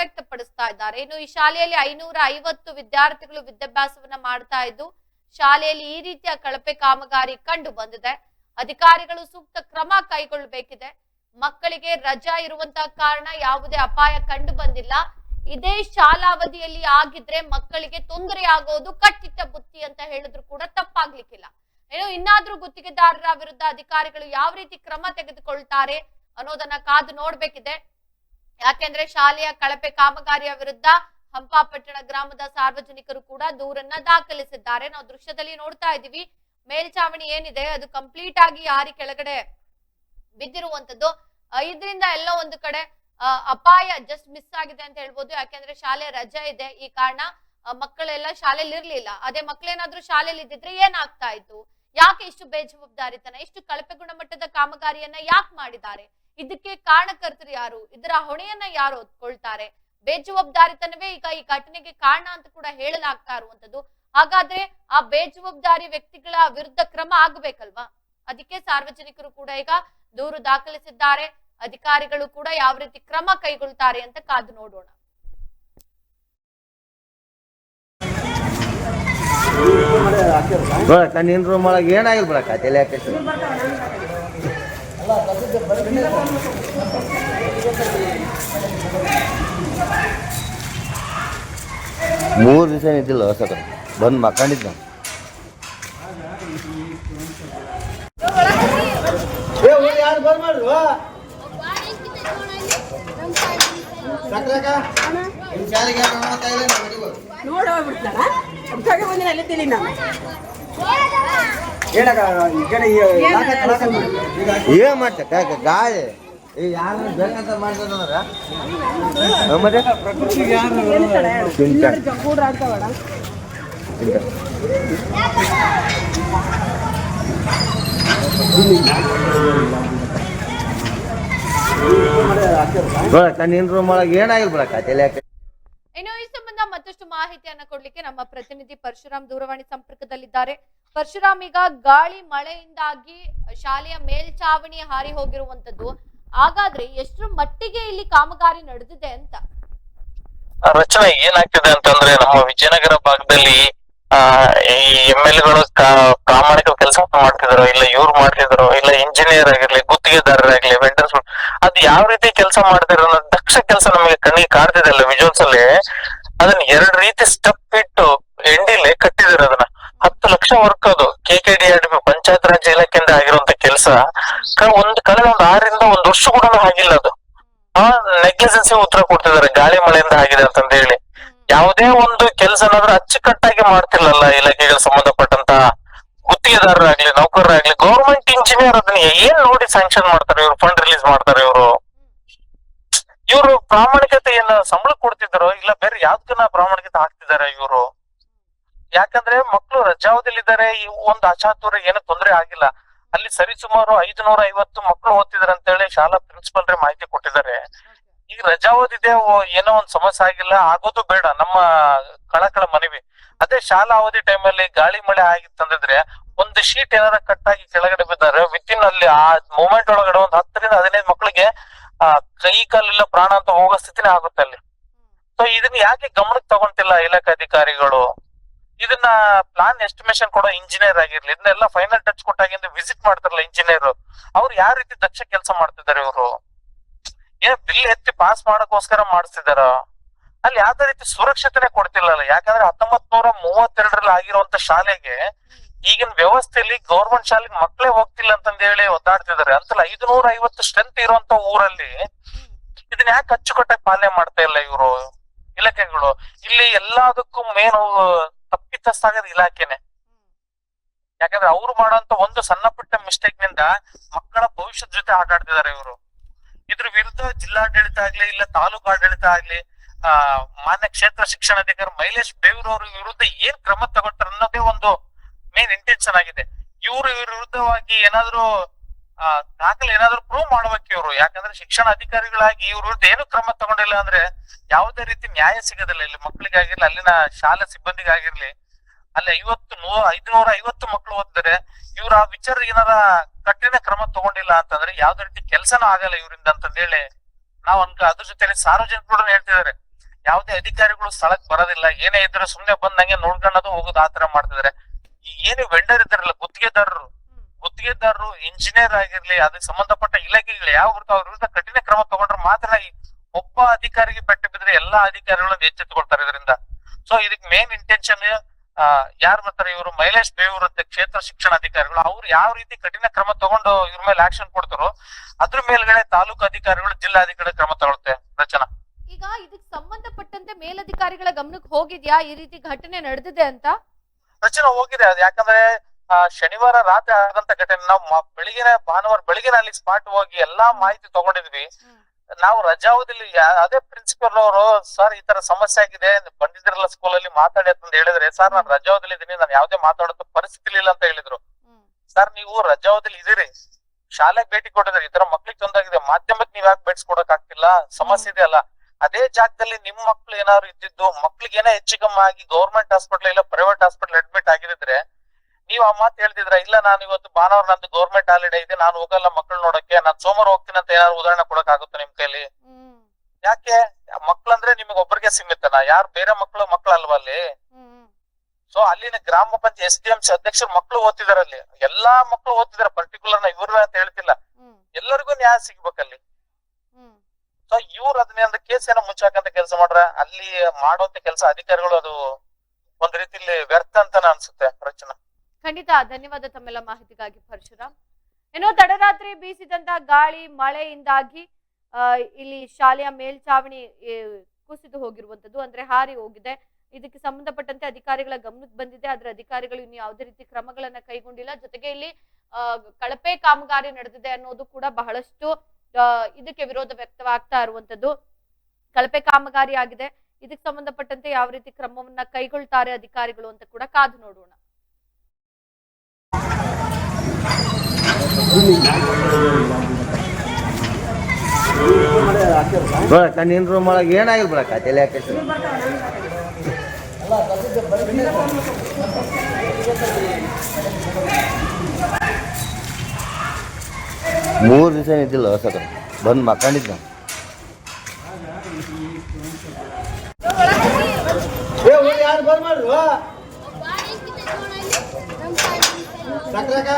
ವ್ಯಕ್ತಪಡಿಸ್ತಾ ಇದ್ದಾರೆ. ಇನ್ನು ಈ ಶಾಲೆಯಲ್ಲಿ ಐನೂರ ಐವತ್ತು ವಿದ್ಯಾರ್ಥಿಗಳು ವಿದ್ಯಾಭ್ಯಾಸವನ್ನ ಮಾಡ್ತಾ ಇದ್ದು, ಶಾಲೆಯಲ್ಲಿ ಈ ರೀತಿಯ ಕಳಪೆ ಕಾಮಗಾರಿ ಕಂಡು ಬಂದಿದೆ. ಅಧಿಕಾರಿಗಳು ಸೂಕ್ತ ಕ್ರಮ ಕೈಗೊಳ್ಳಬೇಕಿದೆ. ಮಕ್ಕಳಿಗೆ ರಜಾ ಇರುವಂತಹ ಕಾರಣ ಯಾವುದೇ ಅಪಾಯ ಕಂಡು ಬಂದಿಲ್ಲ. ಇದೇ ಶಾಲಾವಧಿಯಲ್ಲಿ ಆಗಿದ್ರೆ ಮಕ್ಕಳಿಗೆ ತೊಂದರೆ ಆಗೋದು ಕಟ್ಟಿಟ್ಟ ಬುತ್ತಿ ಅಂತ ಹೇಳಿದ್ರು ಕೂಡ ತಪ್ಪಾಗ್ಲಿಕ್ಕಿಲ್ಲ. ಏನು ಇನ್ನಾದ್ರೂ ಗುತ್ತಿಗೆದಾರರ ವಿರುದ್ಧ ಅಧಿಕಾರಿಗಳು ಯಾವ ರೀತಿ ಕ್ರಮ ತೆಗೆದುಕೊಳ್ತಾರೆ ಅನ್ನೋದನ್ನ ಕಾದು ನೋಡ್ಬೇಕಿದೆ. ಯಾಕೆಂದ್ರೆ ಶಾಲೆಯ ಕಳಪೆ ಕಾಮಗಾರಿಯ ವಿರುದ್ಧ ಹಂಪಾಪಟ್ಟಣ ಗ್ರಾಮದ ಸಾರ್ವಜನಿಕರು ಕೂಡ ದೂರನ್ನ ದಾಖಲಿಸಿದ್ದಾರೆ. ನಾವು ದೃಶ್ಯದಲ್ಲಿ ನೋಡ್ತಾ ಇದೀವಿ ಮೇಲ್ಚಾವಣಿ ಏನಿದೆ? ಅದು ಕಂಪ್ಲೀಟ್ ಆಗಿ ಯಾರಿ ಕೆಳಗಡೆ ಬಿದ್ದಿರುವಂತದ್ದು ಇದರಿಂದ ಎಲ್ಲೋ ಒಂದು ಕಡೆ ಅಪಾಯ ಜಸ್ಟ್ ಮಿಸ್ ಆಗಿದೆ ಅಂತ ಹೇಳ್ಬೋದು. ಯಾಕೆಂದ್ರೆ ಶಾಲೆ ರಜೆ ಇದೆ. ಈ ಕಾರಣ ಮಕ್ಕಳೆಲ್ಲ ಶಾಲೆಯಲ್ಲಿ ಇರ್ಲಿಲ್ಲ. ಅದೇ ಮಕ್ಕಳೇನಾದ್ರೂ ಶಾಲೆಯಲ್ಲಿ ಇದ್ದಿದ್ರೆ ಏನಾಗ್ತಾ ಇತ್ತು? ಯಾಕೆ ಇಷ್ಟು ಬೇಜವಾಬ್ದಾರಿತನ? ಇಷ್ಟು ಕಳಪೆ ಗುಣಮಟ್ಟದ ಕಾಮಗಾರಿಯನ್ನ ಯಾಕೆ ಮಾಡಿದ್ದಾರೆ? ಇದಕ್ಕೆ ಕಾರಣಕರ್ತರು ಯಾರು ಇದರ ಹೊಣೆಯನ್ನ ಯಾರು ಹೊತ್ಕೊಳ್ತಾರೆ ಬೇಜವಾಬ್ದಾರಿತನವೇ ಈಗ ಈ ಘಟನೆಗೆ ಕಾರಣ ಅಂತ ಕೂಡ ಹೇಳಲಾಗ್ತಾ ಇರುವಂತದ್ದು ಹಾಗಾದ್ರೆ ಆ ಬೇಜವಾಬ್ದಾರಿ ವ್ಯಕ್ತಿಗಳ ವಿರುದ್ಧ ಕ್ರಮ ಆಗ್ಬೇಕಲ್ವಾ ಅದಕ್ಕೆ ಸಾರ್ವಜನಿಕರು ಕೂಡ ಈಗ ದೂರು ದಾಖಲಿಸಿದ್ದಾರೆ ಅಧಿಕಾರಿಗಳು ಕೂಡ ಯಾವ ರೀತಿ ಕ್ರಮ ಕೈಗೊಳ್ತಾರೆ ಅಂತ ಕಾದು ನೋಡೋಣ ಏನಾಗಿಲ್ಲ ಮೂರು ದಿವಸ ನಿಂತಿಲ್ಲ ಹೊಸ ಬಂದು ಮಕ್ಕಂಡಿದ್ದ ನೋಡ ಅದಕ್ಕಾಗಿ ಬಂದಿನ ಅಲ್ಲಿ ತಿಳಿ ನಾನು. ಏನ್ ಮಾಡ್ತ ಕಾಕ ಗಾಳಿ ಈ ಯಾರು ಬೇಕಂತ ಮಾಡ್ತಾರ ಮತ್ತೆ ತಿಂತ ಕೂಡ್ರ ಆಗ್ತಾವಡ ತಿಂತ ನೋಡಕ್ಕ ನಿನ್ನ ರೂಮ್ ಒಳಗೆ ಏನಾಗಿಲ್ಲ ಬಿಡಕ್ಕ ತಲೆ ಯಾಕೆ ಇನ್ನು ಈ ಸಂಬಂಧ ಮತ್ತಷ್ಟು ಮಾಹಿತಿಯನ್ನ ಕೊಡ್ಲಿಕ್ಕೆ ನಮ್ಮ ಪ್ರತಿನಿಧಿ ಪರಶುರಾಮ್ ದೂರವಾಣಿ ಸಂಪರ್ಕದಲ್ಲಿದ್ದಾರೆ. ಪರಶುರಾಮ್, ಈಗ ಗಾಳಿ ಮಳೆಯಿಂದಾಗಿ ಶಾಲೆಯ ಮೇಲ್ಚಾವಣಿ ಹಾರಿ ಹೋಗಿರುವಂತದ್ದು. ಹಾಗಾದ್ರೆ ಎಷ್ಟು ಮಟ್ಟಿಗೆ ಇಲ್ಲಿ ಕಾಮಗಾರಿ ನಡೆದಿದೆ ಅಂತ? ರಚನೆ ಏನಾಗ್ತಿದೆ ಅಂತಂದ್ರೆ ನಮ್ಮ ವಿಜಯನಗರ ಭಾಗದಲ್ಲಿ ಈ ಎಂ ಎಲ್ಗಳು ಪ್ರಾಮಾಣಿಕ ಕೆಲಸ ಮಾಡ್ತಿದ್ರು, ಇಲ್ಲ ಇವ್ರು ಮಾಡ್ತಿದ್ರು, ಇಲ್ಲ ಇಂಜಿನಿಯರ್ ಆಗಿರ್ಲಿ, ಗುತ್ತಿಗೆದಾರರಾಗ್ಲಿ ವೆಂಡರ್ಸ್ ಅದ್ ಯಾವ ರೀತಿ ಕೆಲಸ ಮಾಡ್ತಿದ್ರು ಅನ್ನೋ ದಕ್ಷ ಕೆಲಸ ನಮಗೆ ಕಣ್ಣಿಗೆ ಕಾಡ್ತಿದೆ ಅಲ್ಲ ವಿಜುವಲ್ಸ್ ಅಲ್ಲಿ? ಅದನ್ನ ಎರಡ್ ರೀತಿ ಸ್ಟೆಪ್ ಇಟ್ಟು ಎಂಡಿಲೆ ಕಟ್ಟಿದಿರ ಅದನ್ನ. ಹತ್ತು ಲಕ್ಷ ವರ್ಕ್ ಅದು. K K D R panchayat raj ಇಲಾಖೆಯಿಂದ ಆಗಿರುವಂತ ಕೆಲಸ. ಒಂದ್ ಕಳೆದ ಒಂದ್ ಆರರಿಂದ ಒಂದ್ ವರ್ಷ ಕೂಡ ಆಗಿಲ್ಲ ಅದು. ಆ ನೆಗ್ಲಿಜೆನ್ಸಿ ಉತ್ತರ ಕೊಡ್ತಿದ್ದಾರೆ ಗಾಳಿ ಮಳೆಯಿಂದ ಆಗಿದೆ ಅಂತಂದ ಹೇಳಿ. ಯಾವುದೇ ಒಂದು ಕೆಲಸನಾದ್ರೂ ಅಚ್ಚುಕಟ್ಟಾಗಿ ಮಾಡ್ತಿಲ್ಲಲ್ಲ ಇಲಾಖೆಗಳಿಗೆ ಸಂಬಂಧಪಟ್ಟಂತ ಗುತ್ತಿಗೆದಾರರಾಗ್ಲಿ, ನೌಕರರಾಗ್ಲಿ ಗೌರ್ಮೆಂಟ್ ಇಂಜಿನಿಯರ್ ಅದನ್ನ ಏನ್ ನೋಡಿ ಸ್ಯಾಂಕ್ಷನ್ ಮಾಡ್ತಾರೆ, ಇವ್ರು ಫಂಡ್ ರಿಲೀಸ್ ಮಾಡ್ತಾರೆ ಇವರು? ಇವರು ಪ್ರಾಮಾಣಿಕತೆ ಏನ ಸಂಬಳ ಕೊಡ್ತಿದ್ರು ಇಲ್ಲ ಬೇರೆ ಯಾವ್ದನ್ನ ಪ್ರಾಮಾಣಿಕತೆ ಹಾಕ್ತಿದ್ದಾರೆ ಇವರು? ಯಾಕಂದ್ರೆ ಮಕ್ಕಳು ರಜಾವದಲ್ಲಿದ್ದಾರೆ ಒಂದು ಅಚಾತುರ ಏನೂ ತೊಂದರೆ ಆಗಿಲ್ಲ. ಅಲ್ಲಿ ಸರಿಸುಮಾರು ಐದುನೂರ ಐವತ್ತು ಮಕ್ಕಳು ಓದ್ತಿದಾರೆ ಅಂತ ಹೇಳಿ ಶಾಲಾ ಪ್ರಿನ್ಸಿಪಲ್ ಮಾಹಿತಿ ಕೊಟ್ಟಿದ್ದಾರೆ. ರಜಾ ಓ- ಏನೋ ಒಂದ್ ಸಮಸ್ಯೆ ಆಗಿಲ್ಲ, ಆಗೋದು ಬೇಡ, ನಮ್ಮ ಕಳಕಳ ಮನವಿ. ಅದೇ ಶಾಲಾ ಅವಧಿ ಟೈಮಲ್ಲಿ ಗಾಳಿ ಮಳೆ ಆಗಿತ್ತಂದ್ರೆ ಒಂದು ಶೀಟ್ ಏನಾರ ಕಟ್ ಆಗಿ ಕೆಳಗಡೆ ಬಿದ್ದಾರೆ ವಿತಿನ್ ಅಲ್ಲಿ ಆ ಮೂಮೆಂಟ್ ಒಳಗಡೆ ಒಂದ್ ಹತ್ತರಿಂದ ಹದಿನೈದು ಮಕ್ಕಳಿಗೆ ಆ, ಕೈ ಕಾಲಿಲ್ಲ ಪ್ರಾಣ ಅಂತ ಹೋಗೋ ಸ್ಥಿತಿನೇ ಆಗುತ್ತೆ ಅಲ್ಲಿ. ಸೊ ಇದನ್ನ ಯಾಕೆ ಗಮನಕ್ಕೆ ತಗೊಂತಿಲ್ಲ ಇಲಾಖೆ ಅಧಿಕಾರಿಗಳು? ಇದನ್ನ ಪ್ಲಾನ್ ಎಸ್ಟಿಮೇಶನ್ ಕೊಡೋ ಇಂಜಿನಿಯರ್ ಆಗಿರ್ಲಿ, ಇದನ್ನೆಲ್ಲ ಫೈನಲ್ ಟಚ್ ಕೊಟ್ಟಾಗಿಂದ ವಿಸಿಟ್ ಮಾಡ್ತಾರಲ್ಲ ಇಂಜಿನಿಯರ್ ಅವ್ರು ಯಾವ ರೀತಿ ದಕ್ಷ ಕೆಲಸ ಮಾಡ್ತಿದ್ದಾರೆ ಇವರು? ಏನ್ ಬಿಲ್ ಎತ್ತಿ ಪಾಸ್ ಮಾಡಕ್ಕೋಸ್ಕರ ಮಾಡಿಸ್ತಿದಾರ? ಅಲ್ಲಿ ಯಾವ್ದೇ ರೀತಿ ಸುರಕ್ಷತೆನೆ ಕೊಡ್ತಿಲ್ಲಲ್ಲ. ಯಾಕಂದ್ರೆ ಹತ್ತೊಂಬತ್ ನೂರ ಮೂವತ್ತೆರಡರಲ್ಲಿ ಆಗಿರುವಂತ ಶಾಲೆಗೆ ಈಗಿನ ವ್ಯವಸ್ಥೆಯಲ್ಲಿ ಗೌರ್ಮೆಂಟ್ ಶಾಲೆಗೆ ಮಕ್ಕಳೇ ಹೋಗ್ತಿಲ್ಲ ಅಂತಂದ ಹೇಳಿ ಒದ್ದಾಡ್ತಿದ್ದಾರೆ ಅಂತಲ್ಲ ಐದುನೂರ ಐವತ್ತು ಸ್ಟ್ರೆಂತ್ ಇರುವಂತ ಊರಲ್ಲಿ ಇದನ್ನ ಯಾಕೆ ಅಚ್ಚುಕಟ್ಟಾಗಿ ಪಾಲನೆ ಮಾಡ್ತಾ ಇಲ್ಲ ಇವರು? ಇಲಾಖೆಗಳು? ಇಲ್ಲಿ ಎಲ್ಲದಕ್ಕೂ ಮೇನ್ ತಪ್ಪಿತಸ್ಥಾಗದ ಇಲಾಖೆನೆ. ಯಾಕಂದ್ರೆ ಅವ್ರು ಮಾಡುವಂತ ಒಂದು ಸಣ್ಣ ಪುಟ್ಟ ಮಿಸ್ಟೇಕ್ನಿಂದ ಮಕ್ಕಳ ಭವಿಷ್ಯದ ಜೊತೆ ಆಟ ಆಡ್ತಿದ್ದಾರೆ ಇವರು. ಜಿಲ್ಲಾಡಳಿತ ಆಗ್ಲಿ ಇಲ್ಲ ತಾಲೂಕು ಆಡಳಿತ ಆಗ್ಲಿ, ಆ, ಮಾನ್ಯ ಕ್ಷೇತ್ರ ಶಿಕ್ಷಣಾಧಿಕಾರಿ ಮೈಲೇಶ್ ಬೇವೂರವ್ರ ವಿರುದ್ಧ ಏನ್ ಕ್ರಮ ತಗೊಳ್ತಾರೆ ಅನ್ನೋದೇ ಒಂದು ಮೇನ್ ಇಂಟೆನ್ಷನ್ ಆಗಿದೆ. ಇವ್ರು ಇವ್ರ ವಿರುದ್ಧವಾಗಿ ಏನಾದ್ರು ದಾಖಲೆ ಏನಾದ್ರು ಪ್ರೂವ್ ಮಾಡ್ಬೇಕು ಇವ್ರು. ಯಾಕಂದ್ರೆ ಶಿಕ್ಷಣ ಅಧಿಕಾರಿಗಳಾಗಿ ಇವ್ರ ವಿರುದ್ಧ ಏನು ಕ್ರಮ ತಗೊಂಡಿಲ್ಲ ಅಂದ್ರೆ ಯಾವುದೇ ರೀತಿ ನ್ಯಾಯ ಸಿಗೋದಿಲ್ಲ. ಇಲ್ಲಿ ಮಕ್ಕಳಿಗಾಗಿರ್ಲಿ, ಅಲ್ಲಿನ ಶಾಲಾ ಸಿಬ್ಬಂದಿಗಾಗಿರ್ಲಿ, ಅಲ್ಲಿ ಐವತ್ತು ನೂ, ಐದುನೂರ ಐವತ್ತು ಮಕ್ಕಳು ಓದಿದ್ರೆ ಇವ್ರ ಆ ವಿಚಾರ ಏನಾರ ಕಠಿಣ ಕ್ರಮ ತಗೊಂಡಿಲ್ಲ ಅಂತಂದ್ರೆ ಯಾವ್ದೇ ರೀತಿ ಕೆಲಸನೂ ಆಗಲ್ಲ ಇವರಿಂದ ಅಂತಂದೇಳಿ ನಾವ್ ಅನ್ಕ ಅದ್ರ ಜೊತೆ ಸಾರ್ವಜನಿಕರು ಹೇಳ್ತಿದ್ದಾರೆ, ಯಾವುದೇ ಅಧಿಕಾರಿಗಳು ಸ್ಥಳಕ್ ಬರೋದಿಲ್ಲ, ಏನೇ ಇದ್ರೆ ಸುಮ್ನೆ ಬಂದ್ ನಂಗೆ ನೋಡ್ಕೊಳ್ಳೋದು ಹೋಗೋದು ಆತರ ಮಾಡ್ತಿದಾರೆ ಏನು ವೆಂಡರ್ ಇದಾರಲ್ಲ ಗುತ್ತಿಗೆದಾರರು ಗುತ್ತಿಗೆದಾರರು ಇಂಜಿನಿಯರ್ ಆಗಿರ್ಲಿ, ಅದಕ್ಕೆ ಸಂಬಂಧಪಟ್ಟ ಇಲಾಖೆಗಳು ಯಾವ ಇರ್ತಾವ ಅವ್ರ ವಿರುದ್ಧ ಕಠಿಣ ಕ್ರಮ ತಗೊಂಡ್ರೆ ಮಾತ್ರ ಒಬ್ಬ ಅಧಿಕಾರಿಗೆ ಪೆಟ್ಟು ಬಿದ್ರೆ ಎಲ್ಲಾ ಅಧಿಕಾರಿಗಳನ್ನು ಎಚ್ಚೆತ್ತುಕೊಳ್ತಾರೆ ಇದರಿಂದ. ಸೊ ಇದಕ್ ಮೇನ್ ಇಂಟೆನ್ಷನ್ ಯಾರು ಬರ್ತಾರೆ ಇವರು ಮೈಲೇಶ್ ಬೇವೂರ್ ಅಂತ ಕ್ಷೇತ್ರ ಶಿಕ್ಷಣ ಅಧಿಕಾರಿಗಳು ಅವ್ರು ಯಾವ ರೀತಿ ಕಠಿಣ ಕ್ರಮ ತಗೊಂಡು ಇವ್ರ ಮೇಲೆ ಆಕ್ಷನ್ ಕೊಡ್ತಾರೋ ಅದ್ರ ಮೇಲ್ಗಡೆ ತಾಲೂಕು ಅಧಿಕಾರಿಗಳು ಜಿಲ್ಲಾಧಿಕಾರಿ ಕ್ರಮ ತಗೊಳ್ತೆ ರಚನಾ. ಈಗ ಇದಕ್ಕೆ ಸಂಬಂಧಪಟ್ಟಂತೆ ಮೇಲಧಿಕಾರಿಗಳ ಗಮನಕ್ಕೆ ಹೋಗಿದ್ಯಾ? ಈ ರೀತಿ ಘಟನೆ ನಡೆದಿದೆ ಅಂತ? ರಚನಾ ಹೋಗಿದೆ. ಅದು ಯಾಕಂದ್ರೆ ಆ, ಶನಿವಾರ ರಾತ್ರಿ ಆದಂತ ಘಟನೆ. ನಾವು ಬೆಳಿಗ್ಗೆ ಭಾನುವಾರ ಬೆಳಿಗ್ಗೆ ಅಲ್ಲಿ ಸ್ಪಾಟ್ ಹೋಗಿ ಎಲ್ಲಾ ಮಾಹಿತಿ ತಗೊಂಡಿದ್ವಿ. ನಾವು ರಜಾ ಯಾ- ಅದೇ ಪ್ರಿನ್ಸಿಪಲ್ ಅವರು ಸರ್ ಈ ತರ ಸಮಸ್ಯೆ ಆಗಿದೆ ಬಂದಿದ್ರಲ್ಲ ಸ್ಕೂಲ್ ಅಲ್ಲಿ ಮಾತಾಡಿ ಅಂತ ಹೇಳಿದ್ರೆ ಸರ್ ನಾನು ರಜಾವಧಿಲಿ ಇದೀನಿ ನಾನು ಯಾವ್ದೇ ಮಾತಾಡೋದು ಪರಿಸ್ಥಿತಿ ಇಲ್ಲ ಅಂತ ಹೇಳಿದ್ರು. ಸರ್ ನೀವು ರಜಾವಧಿಲಿ ಇದೀರಿ ಶಾಲೆಗೆ ಭೇಟಿ ಕೊಟ್ಟಿದ್ರೆ ಈ ತರ ಮಕ್ಳಿಗೆ ತೊಂದಾಗಿದೆ ಮಾಧ್ಯಮಕ್ಕೆ ನೀವ್ ಯಾಕೆ ಬೇಡ್ಸ್ ಕೊಡಕ್ ಆಗ್ತಿಲ್ಲ ಸಮಸ್ಯೆ ಇದೆ ಅಲ್ಲ ಅದೇ ಜಾಗದಲ್ಲಿ ನಿಮ್ ಮಕ್ಳು ಏನಾದ್ರು ಇದ್ದಿದ್ದು ಮಕ್ಳಿಗೆ ಏನೋ ಹೆಚ್ಚು ಕಮ್ಮಿ ಆಗಿ ಗೌರ್ಮೆಂಟ್ ಹಾಸ್ಪಿಟಲ್ ಇಲ್ಲ ಪ್ರೈವೇಟ್ ಹಾಸ್ಪಿಟಲ್ ಅಡ್ಮಿಟ್ ಆಗಿದ್ರೆ ನೀವ್ ಆ ಮಾತು ಹೇಳ್ತಿದ್ರ ಇಲ್ಲ ನಾನು ಇವತ್ತು ಭಾನುವಾರ ನಂದು ಗೌರ್ಮೆಂಟ್ ಹಾಲಿಡೇ ಇದೆ ನಾನು ಹೋಗಲ್ಲ ಮಕ್ಳ ನೋಡಕ್ಕೆ ನಾನ್ ಸೋಮವಾರ ಹೋಗ್ತೀನಿ ಅಂತ ಏನಾದ್ರು ಉದಾಹರಣೆ ಕೊಡಕ್ ಆಗುತ್ತೆ ನಿಮ್ ಕೈಲಿ? ಯಾಕೆ? ಮಕ್ಳಂದ್ರೆ ನಿಮಗೆ ಒಬ್ಬರಿಗೆ ಸೀಮಿತನ? ಯಾರು ಬೇರೆ ಮಕ್ಳು ಮಕ್ಳು ಅಲ್ವಾ ಅಲ್ಲಿ ಸೊ ಅಲ್ಲಿನ ಗ್ರಾಮ panchayat S D M C ಅಧ್ಯಕ್ಷರು ಮಕ್ಳು ಓದ್ತಿದಾರೆ ಅಲ್ಲಿ. ಎಲ್ಲಾ ಮಕ್ಳು ಓದ್ತಿದಾರೆ ಪರ್ಟಿಕ್ಯುಲರ್ನ ಇವ್ರ ಅಂತ ಹೇಳ್ತಿಲ್ಲ. ಎಲ್ಲರಿಗೂ ನ್ಯಾಯ ಸಿಗ್ಬೇಕಲ್ಲಿ ಅಲ್ಲಿ. ಸೊ ಇವ್ರ ಅದನ್ನ ಕೇಸ್ ಏನೋ ಮುಚ್ಚಾಕಂತ ಕೆಲಸ ಮಾಡ್ರ? ಅಲ್ಲಿ ಮಾಡುವಂತ ಕೆಲಸ ಅಧಿಕಾರಿಗಳು ಅದು ಒಂದ್ ರೀತಿಲಿ ವ್ಯರ್ಥ ಅಂತ ಅನ್ಸುತ್ತೆ ರಚನಾ ಖಂಡಿತ ಧನ್ಯವಾದ ತಮ್ಮೆಲ್ಲ ಮಾಹಿತಿಗಾಗಿ, ಪರಶುರಾಮ್. ಏನೋ ತಡರಾತ್ರಿ ಬೀಸಿದಂತ ಗಾಳಿ, ಮಳೆಯಿಂದಾಗಿ ಇಲ್ಲಿ ಶಾಲೆಯ ಮೇಲ್ಚಾವಣಿ ಕುಸಿದು ಹೋಗಿರುವಂತದ್ದು, ಅಂದ್ರೆ ಹಾರಿ ಹೋಗಿದೆ. ಇದಕ್ಕೆ ಸಂಬಂಧಪಟ್ಟಂತೆ ಅಧಿಕಾರಿಗಳ ಗಮನಕ್ಕೆ ಬಂದಿದೆ. ಆದ್ರೆ ಅಧಿಕಾರಿಗಳು ಇನ್ನು ಯಾವುದೇ ರೀತಿ ಕ್ರಮಗಳನ್ನ ಕೈಗೊಂಡಿಲ್ಲ. ಜೊತೆಗೆ ಇಲ್ಲಿ ಕಳಪೆ ಕಾಮಗಾರಿ ನಡೆದಿದೆ ಅನ್ನೋದು ಕೂಡ ಬಹಳಷ್ಟು ಇದಕ್ಕೆ ವಿರೋಧ ವ್ಯಕ್ತವಾಗ್ತಾ ಇರುವಂತದ್ದು. ಕಳಪೆ ಕಾಮಗಾರಿ ಆಗಿದೆ. ಇದಕ್ಕೆ ಸಂಬಂಧಪಟ್ಟಂತೆ ಯಾವ ರೀತಿ ಕ್ರಮವನ್ನ ಕೈಗೊಳ್ತಾರೆ ಅಧಿಕಾರಿಗಳು ಅಂತ ಕೂಡ ಕಾದು ನೋಡೋಣ. ನೋಡ ನಿನ್ನ ರೂಮ್ ಒಳಗೆ ಏನಾಗಿಲ್ಲ ಬಿಡಕ್ಕ ತಲೆ ಯಾಕೆ ಮೂರು ದಿವಸ ಇದ್ದಿಲ್ಲ ಹೊಸ ಬಂದು ಮಕ್ಕಂಡಿದ್ದ ಯಾರು ಬಂದ್ ಶಾಲೆಗೆ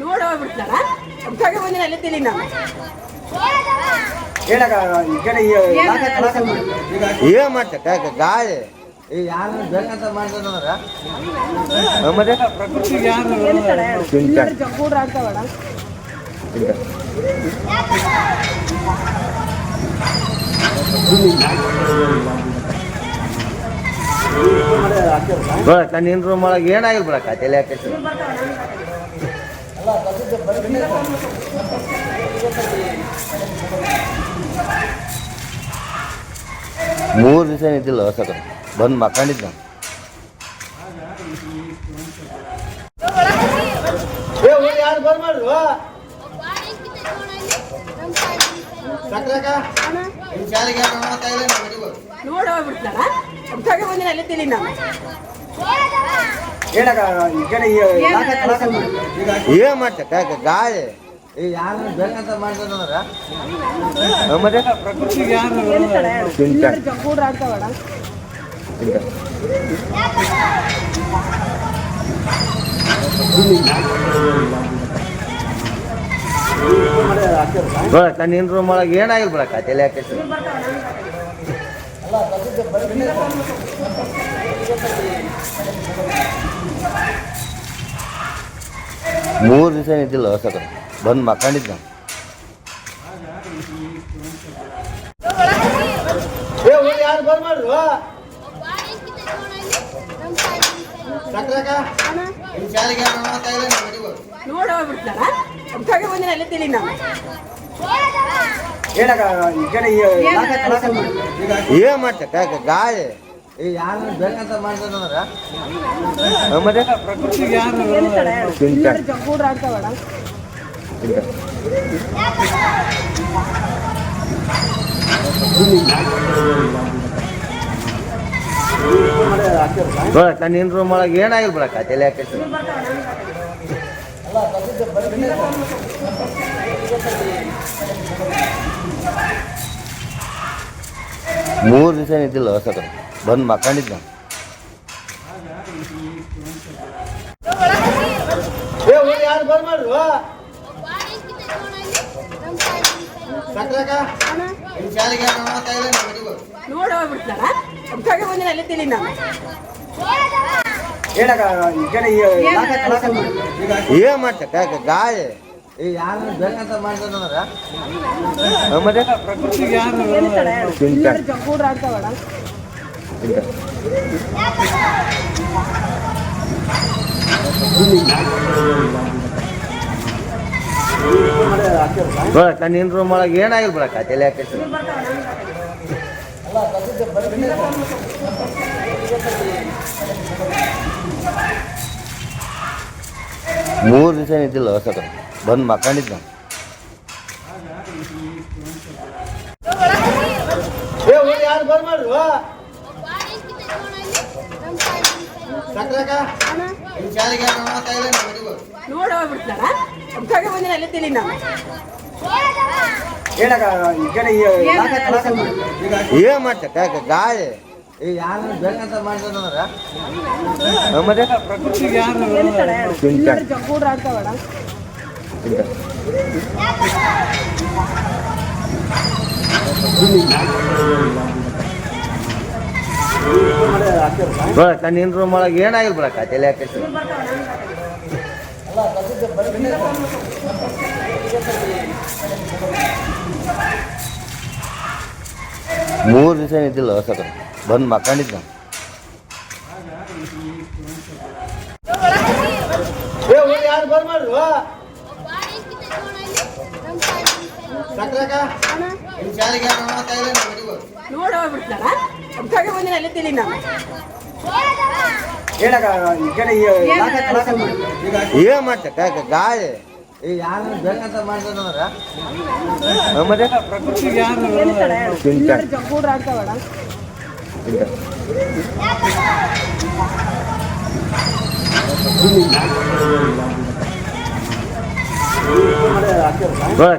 ನೋಡ ಹೋಗ್ಬಿಡ್ತಾರ? ಅದಕ್ಕಾಗಿ ಬಂದಿನ ಅಲ್ಲಿ ತಿಳಿ ನಾನು ಏನ್ ಮಾಡ್ತ ಕಾಕ ಗಾಳಿ. ಯಾರು ಬೇಕಂತ ಮಾಡ್ತಾನಂದ್ರ ಮತ್ತೆ ಚಿಂತೆ ಚಿಂತೆ ನೋಡ ಕಣ್ಣಿನ ರೂಮ್ ಒಳಗೆ ಏನಾಗಿಲ್ಲ ಬಿಡಕ್ಕ ತಲೆ ಹಾಕೈತಿ ಮೂರು ದಿವಸ ಇದ್ದಿಲ್ಲ ಹೊಸ ಬಂದು ಮಕ್ಕಂಡಿದ್ದ ಯಾರು ಬಂದ್ ಮಾಡ್ರು? ಶಾಲೆಗೆ ನೋಡ ಹೋಗ್ಬಿಡ್ತಾರ ಅದಕ್ಕಾಗಿ ಬಂದಿನ ಅಲ್ಲಿ ತಿಳಿ ನಾನು? ಏನ್ ಮಾಡ್ತ ಕಾಕ ಗಾಳಿ. ಈ ಯಾರು ಬೇಕಂತ ಮಾಡ್ತಾನಂದ್ರ ಮತ್ತೆ ಚಿಂತೆ ಜಗ್ಗೂಡ್ರ ಆಗ್ತಾವಡ ನಿನ್ನ ರೂಮ್ ಒಳಗೆ ಏನಾಗಿಲ್ಲ ಬಿಡಕ್ಕ ತಲೆ ಯಾಕೆ ಮೂರು ದಿವಸ ನಿಂತಿಲ್ಲ ಹೊಸ ಬಂದು ಮಕ್ಕಂಡಿದ್ದ ಯಾರು ಬಂದ್ ಮಾಡ್ರು ನೋಡ ಹೋಗ್ಬಿಡ್ತಾರ ಅದಕ್ಕಾಗಿ ಬಂದಿನ ಅಲ್ಲಿ ತಿಳಿ ನಾನು ಏನ್ ಮಾಡ್ತ ಕಾಕ ಗಾಳಿ. ಯಾರು ಬೇಕಂತ ಮತ್ತೆ ಚಿಂತೆ ಜಗ್ಗೂಡ್ರ ನಾನು ನಿನ್ನ ರೂಮ್ ಒಳಗೆ ಏನಾಗಿಲ್ಲ ಬಿಡಕ್ಕ ತಲೆ ಯಾಕೆ ಮೂರು ದಿವಸ ಇದ್ದಿಲ್ಲ ಹೊಸಕರು ಬಂದು ಮಕ್ಕಂಡಿದ್ದ ಯಾರು ಬಂದ್ ಮಾಡ್ರು ಸಕ್ರಕ ಶಾಲೆಗೆ ನೋಡ ಬಂದಿನ ಅಲ್ಲಿ ಏನ್ ಯಾರು ಬೇಕಂತ ಮತ್ತೆ? ರೂಮ್ ಒಳಗೆ ಏನಾಗಿಲ್ಲ ಬಿಡಕ್ಕ ತಲೆ ಹಾಕಿ ಮೂರು ದಿವಸ ನಿಂತಿಲ್ಲ ಹೊಸಕರು ಬಂದು ಮಕ್ಕಂಡಿದ್ದ ಶಾಲೆಗೆ ನೋಡ ಹೋಗ್ಬಿಡ್ತಾರ? ಬಂದಿನ ಅಲ್ಲಿ ತಿಳಿ ನಾನು? ಏನ್ ಮಾಡ್ತ ಕಾಕ ಗಾಳಿ. ಯಾರು ಬೇಕಂತ ಮಾಡ್ತಾನಂದ್ರ ಮತ್ತೆ ತಿಂತ ಜಗ್ಗೂಡ್ರ ಆಗ್ತಾವಣ ತಿಂತ ಬಿಡಕ್ಕ ನಿನ್ ರೂಮ್ ಒಳಗೆ ಏನಾಗಿಲ್ಲ ಬಿಡಕ್ಕ, ತಲೆ ಹಾಕಿ. ಮೂರು ದಿವಸ ಏನಿದ್ದಿಲ್ಲ ಹೊಸಕರು ಬಂದು ಮಕ್ಕಂಡಿದ್ದ ನೋಡ ಬಂದಿನ ಅಲ್ಲಿ ತಿಳಿ ನಾನು. ಏನ್ ಮಾಡ್ತ ಗಾಳಿ. ಈ ಯಾರು ಬೇಕಂತ ಮಾಡ್ತಾನಂದ್ರ ಮತ್ತೆ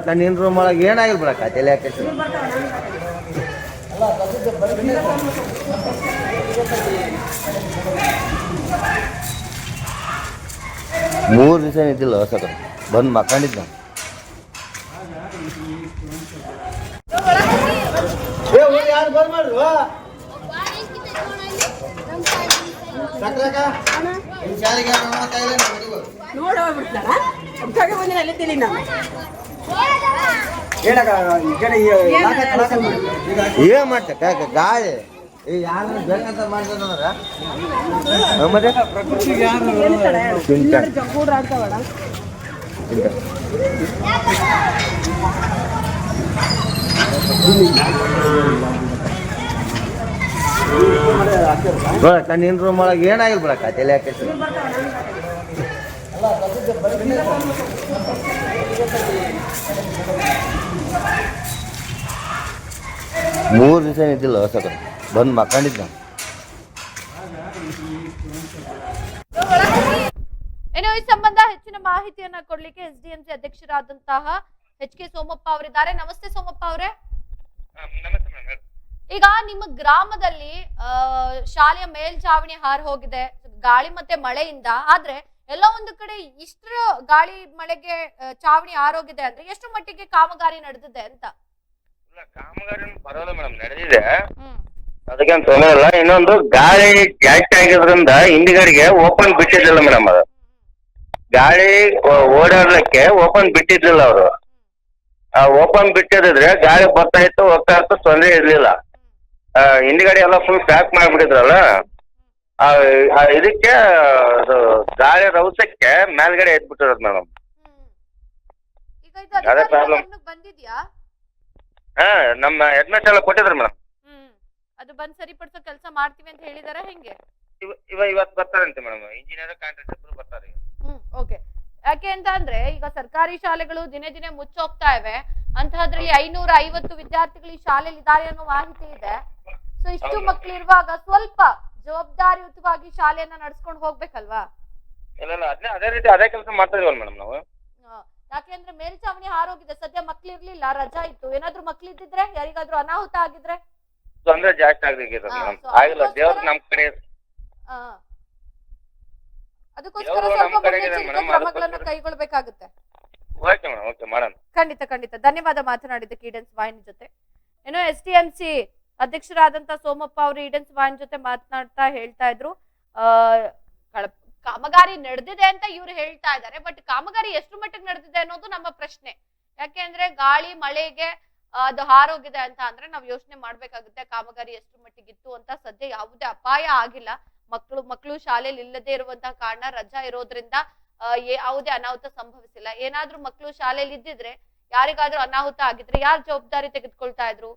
ಬಿಡಕ್ಕ ರೂಮ್ ಒಳಗೆ ಏನಾಗಿಲ್ಲ ಬಿಡಕ್ಕ ತಲೆ ಹಾಕಿ. ಮೂರು ದಿವಸ ನಿಂತಿಲ್ಲ ಹೊಸಕರು ಬಂದು ಮಕ್ಕಂಡಿದ್ದ ಯಾರು ಬಂದ್ ಮಾಡ್ರು ಸಕ್ರಕ ಶಾಲೆಗೆ ನೋಡ ಹೋಗ್ಬಿಡ್ತಾರ ಅದಕ್ಕಾಗಿ ಬಂದಿನ ಅಲ್ಲಿ ತಿಳಿ ನಾನು ಏನ್ ಮಾಡ್ತ ಕಾಕ ಗಾಳಿ ಈ ಯಾರು ಬೇಕಂತ ಮಾಡ್ತಾನಂದ್ರ ಮತ್ತೆ ತಿಂತ ಜಗ್ಗೂಡ್ರ ಆಗ್ತಾವಣ ತಿಂತ ಬಿಡಕ್ಕ ನಿನ್ ರೂಮ್ ಒಳಗೆ ಏನಾಗಿಲ್ಲ ಬಿಡಕ್ಕ ತಲೆ ಹಾಕಿ ಮೂರು ದಿವಸ ನಿಂತಿಲ್ಲ ಹೊಸಕರು ಬಂದು ಮಕ್ಕಂಡಿದ್ದ ಇನ್ನು ಈ ಸಂಬಂಧ ಹೆಚ್ಚಿನ ಮಾಹಿತಿಯನ್ನ ಕೊಡ್ಲಿಕ್ಕೆ ಎಸ್ಡಿಎಂಸಿ ಅಧ್ಯಕ್ಷರಾದಂತಹ ಎಚ್ ಕೆ ಸೋಮಪ್ಪ ಅವರಿದ್ದಾರೆ. ನಮಸ್ತೆ ಸೋಮಪ್ಪ ಅವರೇ. ಈಗ ನಿಮ್ಮ ಗ್ರಾಮದಲ್ಲಿ ಆ ಶಾಲೆಯ ಮೇಲ್ಛಾವಣಿ ಹಾರ್ ಹೋಗಿದೆ. ಗಾಳಿ ಮತ್ತೆ ಮಳೆಯಿಂದ. ಆದ್ರೆ ಎಲ್ಲ ಒಂದು ಕಡೆ ಇಷ್ಟರ ಗಾಳಿ ಮಳೆಗೆ ಚಾವಣಿ ಆರೋಗ್ಯದ ಅಂದ್ರೆ ಎಷ್ಟು ಮಟ್ಟಿಗೆ ಕಾಮಗಾರಿ ನಡೆದಿದೆ ಅಂತ? ಇಲ್ಲ ಕಾಮಗಾರಿ ಬರೋಲ್ಲ ಮೇಡಮ್ ನಡೆದಿದೆ. ಅದಕ್ಕೆ ಅದಕ್ಕೇನು ತೊಂದರೆ ಇಲ್ಲ. ಇನ್ನೊಂದು ಗಾಳಿ ಜಾಸ್ತಿ ಆಗಿದ್ರಿಂದ ಹಿಂದ್ಗಡೆಗೆ ಓಪನ್ ಬಿಟ್ಟಿದ್ದಿಲ್ಲ ಮೇಡಮ್ ಅದು. ಗಾಳಿ ಓಡಾಡ್ಲಿಕ್ಕೆ ಓಪನ್ ಬಿಟ್ಟಿದ್ದಿಲ್ಲ ಅವರು. ಆ ಓಪನ್ ಬಿಟ್ಟಿದ್ರೆ ಗಾಳಿ ಬರ್ತಾ ಇತ್ತು ಹೋಗ್ತಾ ಇತ್ತು ತೊಂದರೆ ಇರ್ಲಿಲ್ಲ. ಹಿಂದ್ಗಡೆ ಎಲ್ಲ ಫುಲ್ ಪ್ಯಾಕ್ ಮಾಡ್ಬಿಟ್ಟಿದ್ರಲ್ಲ? ಇದಕ್ಕೆ ಅದು ಗಾಳಿ ರೌಸಕ್ಕೆ ಮೇಲ್ಗಡೆ ಎದ್ಬಿಟ್ಟಿರೋದು ಮೇಡಮ್. ಈಗ ಇದು ಅದೇ ಅಧಿಕಾರಿಗಳ problem. ಗಮನಕ್ಕೆ ಬಂದಿದ್ಯಾ? ಹಾ ನಮ್ಮ ಹೆಡ್ಮೆಟ್ ಎಲ್ಲ ಕೊಟ್ಟಿದ್ರು ಮೇಡಮ್. ಹ್ಮ್ ಅದು ಬಂದ್ ಸರಿಪಡಿಸೋ ಕೆಲಸ ಮಾಡ್ತೀವಿ ಅಂತ ಹೇಳಿದಾರಾ ಹೆಂಗೆ? ಇವ ಇವ ಇವತ್ತು ಬರ್ತಾರಂತೆ ಮೇಡಮ್. ಇಂಜಿನಿಯರ್ ಕಾಂಟ್ರಾಕ್ಟರ್ ಬರ್ತಾರೆ. ಹ್ಮ್ ಓಕೆ ಯಾಕೆ ಅಂತ ಅಂದ್ರೆ ಈಗ ಸರ್ಕಾರಿ ಶಾಲೆಗಳು ದಿನೇ ದಿನೇ ಮುಚ್ಚೋಗ್ತಾ ಇವೆ. ಅಂತಹದ್ರಲ್ಲಿ ಐನೂರ ಐವತ್ತು ವಿದ್ಯಾರ್ಥಿಗಳು ಈ ಶಾಲೆಯಲ್ಲಿ ಇದ್ದಾರೆ ಅನ್ನೋ ಮಾಹಿತಿ ಇದೆ. ಸೊ ಇಷ್ಟು ಮಕ್ಳು ಇರುವಾಗ ಸ್ವಲ್ಪ ಜವಾಬ್ದಾರಿಯುತವಾಗಿ ಶಾಲೆಯನ್ನ ನಡ್ಸ್ಕೊಂಡು ಹೋಗ್ಬೇಕಲ್ವಾ? ಇಲ್ಲ ಇಲ್ಲ ಅದೇ ಅದೇ ರೀತಿ ಅದೇ ಕೆಲಸ ಮಾಡ್ತಾ ಇದೀವಲ್ಲ ಮೇಡಮ್ ನಾವು. ಆ, ಯಾಕೆಂದ್ರೆ ಮೇಲ್ಚಾವಣಿ ಹಾರೋಗಿದೆ ಸದ್ಯ ಮಕ್ಳು ಇರ್ಲಿಲ್ಲ ರಜಾ ಇತ್ತು. ಏನಾದ್ರೂ ಮಕ್ಳು ಇದ್ದಿದ್ರೆ ಯಾರಿಗಾದ್ರೂ ಅನಾಹುತ ಆಗಿದ್ರೆ? ತೊಂದ್ರೆ ಜಾಸ್ತಿ ಆಗ್ಲಿಕ್ಕೆ ಹಾ, ಮೇಡಮ್. so ಆಗಿಲ್ಲ ದೇವ್ರ ಅದಕ್ಕೋಸ್ಕರ- ನಮ್ ಕಡೆ ಆ. ಅದಕ್ಕೋಸ್ಕರ ಸ್ವಲ್ಪ ನಮ್ಮ ಕಡೆಗೆ ಇದೆ ಮುನ್ನೆಚ್ಚರಿಕೆ ಮೇಡಮ್, ಕ್ರಮಗಳನ್ನು ಅದಕ್ಕೋಸ್ಕರ- ಕೈಗೊಳ್ಬೇಕಾಗುತ್ತೆ. ಓಕೆ ಮೇಡಮ್ ಓಕೆ ಮಾಡೋಣ. ಖಂಡಿತ ಖಂಡಿತ. ಧನ್ಯವಾದ ಮಾತನಾಡಿದ್ದಕ್ಕೆ ಈಡನ್ಸ್ ವಾಹಿನಿ ಜೊತೆ. ಏನೋ ಎಸ್ ಟಿ ಎಂ ಸಿ ಅಧ್ಯಕ್ಷರಾದಂತ ಸೋಮಪ್ಪ ಅವರು ಈಡನ್ಸ್ ವಾಹಿನಿ ಜೊತೆ ಮಾತನಾಡ್ತಾ ಹೇಳ್ತಾ ಇದ್ರು. ಕಾಮಗಾರಿ ನಡೆದಿದೆ ಅಂತ ಇವ್ರು ಹೇಳ್ತಾ ಇದ್ದಾರೆ, ಬಟ್ ಕಾಮಗಾರಿ ಎಷ್ಟು ಮಟ್ಟಿಗೆ ನಡೆದಿದೆ ಅನ್ನೋದು ನಮ್ಮ ಪ್ರಶ್ನೆ. ಯಾಕೆಂದ್ರೆ ಗಾಳಿ, ಮಳೆಗೆ ಅದು ಹಾರೋಗಿದೆ ಅಂತ ಅಂದ್ರೆ ನಾವು ಯೋಚನೆ ಮಾಡ್ಬೇಕಾಗುತ್ತೆ ಕಾಮಗಾರಿ ಎಷ್ಟು ಮಟ್ಟಿಗಿತ್ತು ಅಂತ. ಸದ್ಯ ಯಾವುದೇ ಅಪಾಯ ಆಗಿಲ್ಲ. ಮಕ್ಕಳು ಮಕ್ಕಳು ಶಾಲೆಯಲ್ಲಿ ಇಲ್ಲದೆ ಇರುವಂತಹ ಕಾರಣ ರಜಾ ಇರೋದ್ರಿಂದ ಯಾವುದೇ ಅನಾಹುತ ಸಂಭವಿಸಿಲ್ಲ. ಏನಾದ್ರೂ ಮಕ್ಕಳು ಶಾಲೆಯಲ್ಲಿ ಇದ್ದಿದ್ರೆ, ಯಾರಿಗಾದ್ರೂ ಅನಾಹುತ ಆಗಿದ್ರೆ ಯಾರು ಜವಾಬ್ದಾರಿ ತೆಗೆದುಕೊಳ್ತಾ ಇದ್ರು?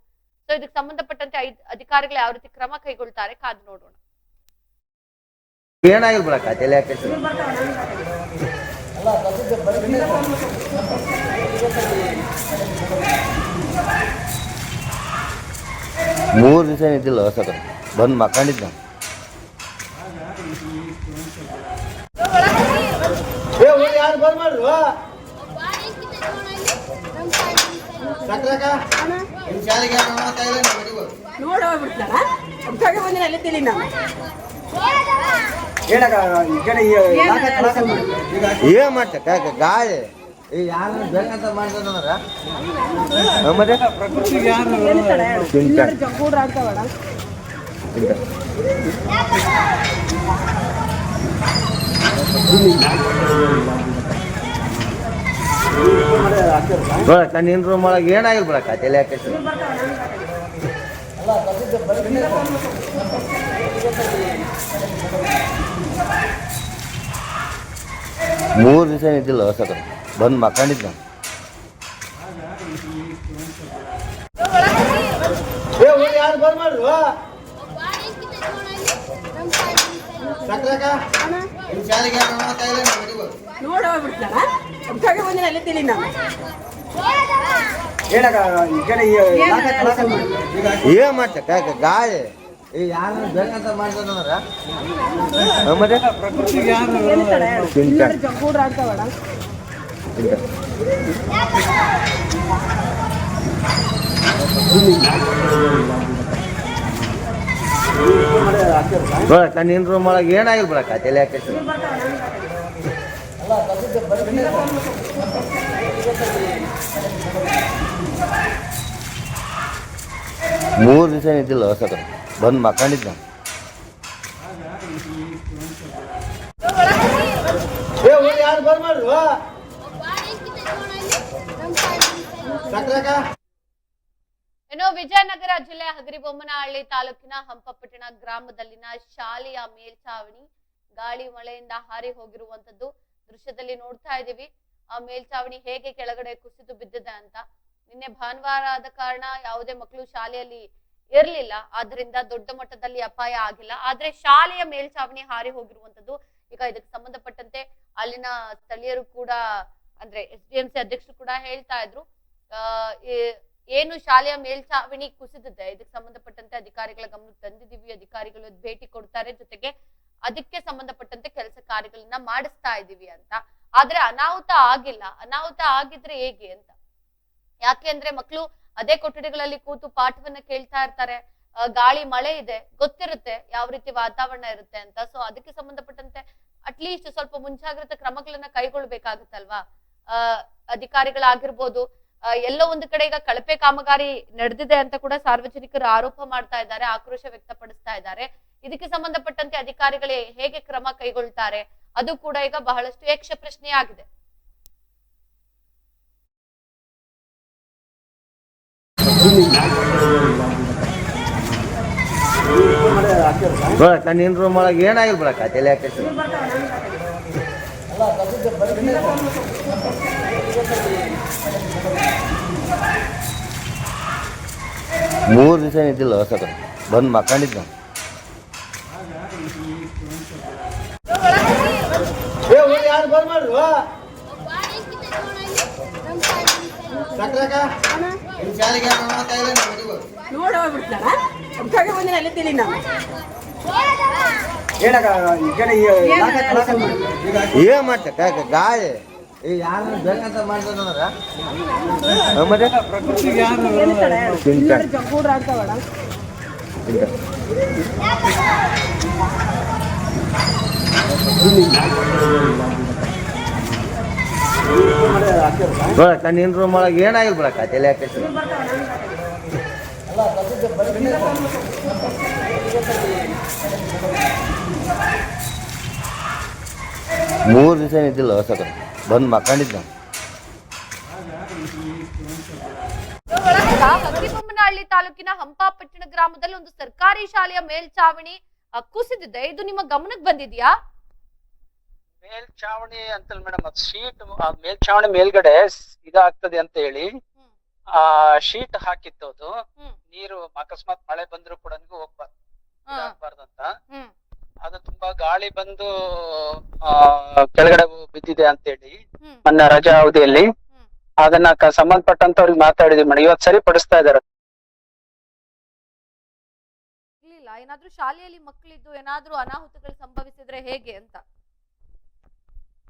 ಸೊ ಇದಕ್ಕೆ ಸಂಬಂಧಪಟ್ಟಂತೆ ಐದ್- ಅಧಿಕಾರಿಗಳು ಯಾವ ರೀತಿ ಕ್ರಮ ಕೈಗೊಳ್ತಾರೆ ಕಾದು ನೋಡೋಣ. ಏನಾಗಿಲ್ಲ ಬಿಡಕ್ಕ? ತಲೆ ಯಾಕೆ ಮೂರು ದಿವಸ ನಿಂತಿಲ್ಲ ಹೊಸಕ ಬಂದು ಮಕ್ಕಂಡಿದ್ದ ಯಾರು ಬಂದ್ ಮಾಡ್ರು ಸಕ್ರಕ್ಕ ನಿಮ್ ಶಾಲೆಗೆ ಯಾರು ಮಾಡ್ತಾ ಇಲ್ಲ ನಮ್ಮ ಮನೆಗೂ ನೋಡಿ ಹೋಗ್ಬಿಡ್ತಾರ ಅದಕ್ಕಾಗ ಬಂದಿನ ಅಲ್ಲೇ ತಿಳಿ ನಾವು ಏನ್ ಮಾಡ್ತ ಕಾಕ ಗಾಳಿ. ಯಾರು ಬೇಕಂತ ಮಾಡ್ತಾರ ಮತ್ತೆ ತಿಂತ ಜಗ್ಗೂಡ್ರ ಆಗ್ತಾವಣ ತಿಂತ ನೋಡಕ್ಕ ನಿನ್ ರೂಮ್ ಒಳಗೆ ಏನಾಗಿಲ್ಲ ಬಿಡಕ್ಕ ತಲೆ ಯಾಕೆ ಮೂರು ದಿವಸ ಇದ್ದಿಲ್ಲ ಹೊಸಕ ಬಂದು ಮಕ್ಕಂಡಿದ್ದ ಯಾರು ಬಂದ್ ಬಂದಿನ ಅಲ್ಲೇ ತಿಳಿ ಏನ್ ಮಾಡ್ತಕ್ಕ ಗಾಳಿ. ಯಾರು ಬೇಕಂತ ಮಾಡ್ತಂದ್ರ ಮತ್ತೆ? ನಿನ್ ರೂಮ್ ಒಳಗೆ ಏನಾಗಿಲ್ಲ ಬಿಡಕ್ಕ ತಲೆ ಯಾಕೆ ಮೂರು ದಿವಸ ನಿಂತಿಲ್ಲ ಹೊಸಕ ಬಂದು ಮಕ್ಕಂಡಿದ್ದ ಇನ್ನು ವಿಜಯನಗರ ಜಿಲ್ಲೆ ಹಗರಿಬೊಮ್ಮನಹಳ್ಳಿ ತಾಲೂಕಿನ ಹಂಪಪಟ್ಟಣ ಗ್ರಾಮದಲ್ಲಿನ ಶಾಲೆಯ ಮೇಲ್ಛಾವಣಿ ಗಾಳಿ ಮಳೆಯಿಂದ ಹಾರಿ ಹೋಗಿರುವಂತದ್ದು ದೃಶ್ಯದಲ್ಲಿ ನೋಡ್ತಾ ಇದೀವಿ ಆ ಮೇಲ್ಛಾವಣಿ ಹೇಗೆ ಕೆಳಗಡೆ ಕುಸಿದು ಬಿದ್ದಿದೆ ಅಂತ. ನಿನ್ನೆ ಭಾನುವಾರ ಆದ ಕಾರಣ ಯಾವುದೇ ಮಕ್ಕಳು ಶಾಲೆಯಲ್ಲಿ ಇರ್ಲಿಲ್ಲ. ಆದ್ರಿಂದ ದೊಡ್ಡ ಮಟ್ಟದಲ್ಲಿ ಅಪಾಯ ಆಗಿಲ್ಲ. ಆದ್ರೆ ಶಾಲೆಯ ಮೇಲ್ಛಾವಣಿ ಹಾರಿ ಹೋಗಿರುವಂತದ್ದು ಈಗ ಇದಕ್ಕೆ ಸಂಬಂಧಪಟ್ಟಂತೆ ಅಲ್ಲಿನ ಸ್ಥಳೀಯರು ಕೂಡ, ಅಂದ್ರೆ ಎಸ್ ಡಿ ಎಂ ಸಿ ಅಧ್ಯಕ್ಷರು ಕೂಡ ಹೇಳ್ತಾ ಇದ್ರು. ಏನು ಶಾಲೆಯ ಮೇಲ್ಛಾವಣಿ ಕುಸಿದಿದೆ. ಇದಕ್ಕೆ ಸಂಬಂಧಪಟ್ಟಂತೆ ಅಧಿಕಾರಿಗಳ ಗಮನ ತಂದಿದ್ದೀವಿ. ಅಧಿಕಾರಿಗಳು ಭೇಟಿ ಕೊಡ್ತಾರೆ. ಜೊತೆಗೆ ಅದಕ್ಕೆ ಸಂಬಂಧಪಟ್ಟಂತೆ ಕೆಲಸ ಕಾರ್ಯಗಳನ್ನ ಮಾಡಿಸ್ತಾ ಇದೀವಿ ಅಂತ. ಆದ್ರೆ ಅನಾಹುತ ಆಗಿಲ್ಲ. ಅನಾಹುತ ಆಗಿದ್ರೆ ಹೇಗೆ ಅಂತ? ಯಾಕೆ ಅಂದ್ರೆ ಮಕ್ಕಳು ಅದೇ ಕೊಠಡಿಗಳಲ್ಲಿ ಕೂತು ಪಾಠವನ್ನ ಕೇಳ್ತಾ ಇರ್ತಾರೆ. ಗಾಳಿ, ಮಳೆ ಇದೆ. ಗೊತ್ತಿರುತ್ತೆ ಯಾವ ರೀತಿ ವಾತಾವರಣ ಇರುತ್ತೆ ಅಂತ. ಸೊ ಅದಕ್ಕೆ ಸಂಬಂಧಪಟ್ಟಂತೆ ಅಟ್ಲೀಸ್ಟ್ ಸ್ವಲ್ಪ ಮುಂಜಾಗ್ರತಾ ಕ್ರಮಗಳನ್ನ ಕೈಗೊಳ್ಬೇಕಾಗುತ್ತಲ್ವಾ? ಅಹ್ ಅಧಿಕಾರಿಗಳಾಗಿರ್ಬೋದು ಎಲ್ಲೋ ಒಂದು ಕಡೆ ಈಗ ಕಳಪೆ ಕಾಮಗಾರಿ ನಡೆದಿದೆ ಅಂತ ಕೂಡ ಸಾರ್ವಜನಿಕರು ಆರೋಪ ಮಾಡ್ತಾ ಇದ್ದಾರೆ, ಆಕ್ರೋಶ ವ್ಯಕ್ತಪಡಿಸ್ತಾ ಇದ್ದಾರೆ. ಇದಕ್ಕೆ ಸಂಬಂಧಪಟ್ಟಂತೆ ಅಧಿಕಾರಿಗಳೇ ಹೇಗೆ ಕ್ರಮ ಕೈಗೊಳ್ತಾರೆ? ಅದು ಕೂಡ ಈಗ ಬಹಳಷ್ಟು ಯಕ್ಷ ಪ್ರಶ್ನೆಯಾಗಿದೆ ಮೂರು ದಿವಸ ಇದ್ದಿಲ್ಲ ಹೊಸಕ ಬಂದು ಮಕ್ಕಂಡಿದ್ದ ಏನಕ್ಕ ಈ ಕಡೆ ಏನ್ ಮಾಡ್ತಾ ಗಾಯ ಗಾಳಿ ನೋಡಕ್ಕ ನಿನ್ನ ರೂಮ್ ಒಳಗೆ ಏನಾಗಿಲ್ಲ ಬಿಡಕ್ಕ ತಲೆ ಹಾಕೈತಿ ಮೂರು ದಿವಸ ನಿಂತಿಲ್ಲ ಹೊಸಕ ಬಂದು ಮಕ್ಕಂಡಿದ್ದ. ಹಕ್ಕಿಬೊಮ್ಮನಹಳ್ಳಿ ತಾಲೂಕಿನ ಹಂಪಾಪಟ್ಟಣ ಗ್ರಾಮದಲ್ಲಿ ಒಂದು ಸರ್ಕಾರಿ ಶಾಲೆಯ ಮೇಲ್ಚಾವಣಿ ಕುಸಿದಿದೆ. ಇದು ನಿಮ್ಮ ಗಮನಕ್ಕೆ ಬಂದಿದ್ಯಾ? ಮೇಲ್ಚಾವಣಿ ಅಂತಲ್ಲ ಮೇಡಮ್ ಅದು ಶೀಟ್ ಮೇಲ್ಚಾವಣಿ ಮೇಲ್ಗಡೆ ಇದಾಗ್ತದೆ ಅಂತ ಹೇಳಿ ಆ ಶೀಟ್ ಹಾಕಿತ್ತು ಅದು. ನೀರು ಅಕಸ್ಮಾತ್ ಮಳೆ ಬಂದ್ರು ಕೂಡ ಹೋಗ್ಬಾರ್ದು. ಅಂತ. ಅದು ತುಂಬಾ ಗಾಳಿ ಬಂದು ಆ ಕೆಳಗಡೆ ಬಿದ್ದಿದೆ ಅಂತ ಹೇಳಿ ಹ್ಮ್. ಮೊನ್ನೆ ರಜಾ ಅವಧಿಯಲ್ಲಿ. ಅದನ್ನ ಕ- ಸಂಬಂಧಪಟ್ಟಂತವ್ರಿಗೆ ಮಾತಾಡಿದ್ವಿ ಮೇಡಮ್. ಇವತ್ತು ಸರಿ ಪಡಿಸ್ತಾ ಇದಾರೆ ಇರ್ಲಿಲ್ಲ. ಏನಾದ್ರೂ ಶಾಲೆಯಲ್ಲಿ ಮಕ್ಕಳಿದ್ದು ಏನಾದ್ರೂ ಅನಾಹುತಗಳು ಸಂಭವಿಸಿದ್ರೆ ಹೇಗೆ ಅಂತ?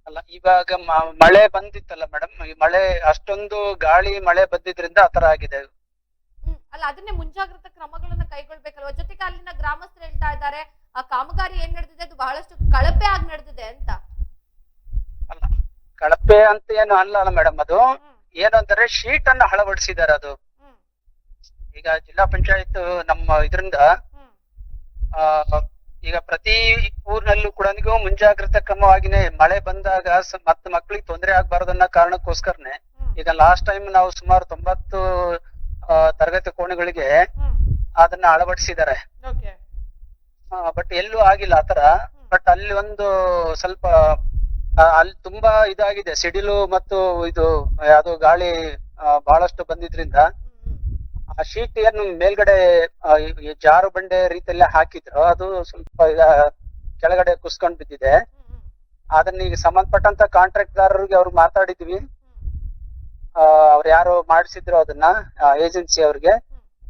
ಅಲ್ಲ ಇವಾಗ ಮ- ಮಳೆ ಬಂದಿತ್ತಲ್ಲ ಮೇಡಮ್. ಈ ಮಳೆ ಅಷ್ಟೊಂದು ಗಾಳಿ ಮಳೆ ಬಂದಿದ್ರಿಂದ ಆತರ ಆಗಿದೆ. ಹ್ಮ್. ಅಲ್ಲ ಅದನ್ನೇ ಮುಂಜಾಗ್ರತಾ ಕ್ರಮಗಳನ್ನ ಕೈಗೊಳ್ಬೇಕಲ್ವಾ? ಜೊತೆಗೆ ಅಲ್ಲಿನ ಗ್ರಾಮಸ್ಥರು ಹೇಳ್ತಾ ಇದ್ದಾರೆ ಆ ಕಾಮಗಾರಿ ಏನ್ ನಡೆದಿದೆ? ಅದು ಬಹಳಷ್ಟು ಕಳಪೆ ಆಗಿ ನಡೆದಿದೆ ಅಂತ. ಅಲ್ಲ ಕಳಪೆ ಅಂತ ಏನು ಅಲ್ಲ ಮೇಡಮ್ ಅದು. ಏನಂದ್ರೆ ಶೀಟ್ ಅನ್ನ ಅಳವಡಿಸಿದಾರೆ ಅದು. ಈಗ ಜಿಲ್ಲಾ ಪಂಚಾಯತ್ ನಮ್ಮ ಇದರಿಂದ ಈಗ ಪ್ರತಿ ಊರಿನಲ್ಲೂ ಕೂಡ ಮುಂಜಾಗ್ರತಾ ಕ್ರಮವಾಗಿನೇ ಮಳೆ ಬಂದಾಗ ಮತ್ತ ಮಕ್ಳಿಗೆ ತೊಂದರೆ ಆಗ್ಬಾರ್ದು ಅನ್ನೋ ಕಾರಣಕ್ಕೋಸ್ಕರನೇ ಈಗ ಲಾಸ್ಟ್ ಟೈಮ್ ನಾವು ಸುಮಾರು ತೊಂಬತ್ತು ತರಗತಿ ಕೋಣೆಗಳಿಗೆ ಅದನ್ನ ಅಳವಡಿಸಿದ್ದಾರೆ ಬಟ್ ಎಲ್ಲೂ ಆಗಿಲ್ಲ ಆತರ ಬಟ್ ಅಲ್ಲಿ ಒಂದು ಸ್ವಲ್ಪ ಅಲ್ಲಿ ತುಂಬಾ ಇದಾಗಿದೆ. ಸಿಡಿಲು ಮತ್ತು ಇದು ಯಾವ್ದು ಗಾಳಿ ಬಹಳಷ್ಟು ಬಂದಿದ್ರಿಂದ ಆ ಶೀಟ್ ಏನು ಮೇಲ್ಗಡೆ ಜಾರು ಬಂಡೆ ರೀತಿಯಲ್ಲಿ ಹಾಕಿದ್ರು. ಅದು ಸ್ವಲ್ಪ ಈಗ ಕೆಳಗಡೆ ಕುಸ್ಕೊಂಡ್ ಬಿದ್ದಿದೆ. ಅದನ್ನ ಈಗ ಸಂಬಂಧಪಟ್ಟಂತ ಕಾಂಟ್ರಾಕ್ಟ್ದಾರರಿಗೆ ಅವ್ರು ಮಾತಾಡಿದ್ವಿ. ಅವ್ರು ಯಾರು ಮಾಡಿಸಿದ್ರು ಅದನ್ನ ಏಜೆನ್ಸಿ ಅವ್ರಿಗೆ.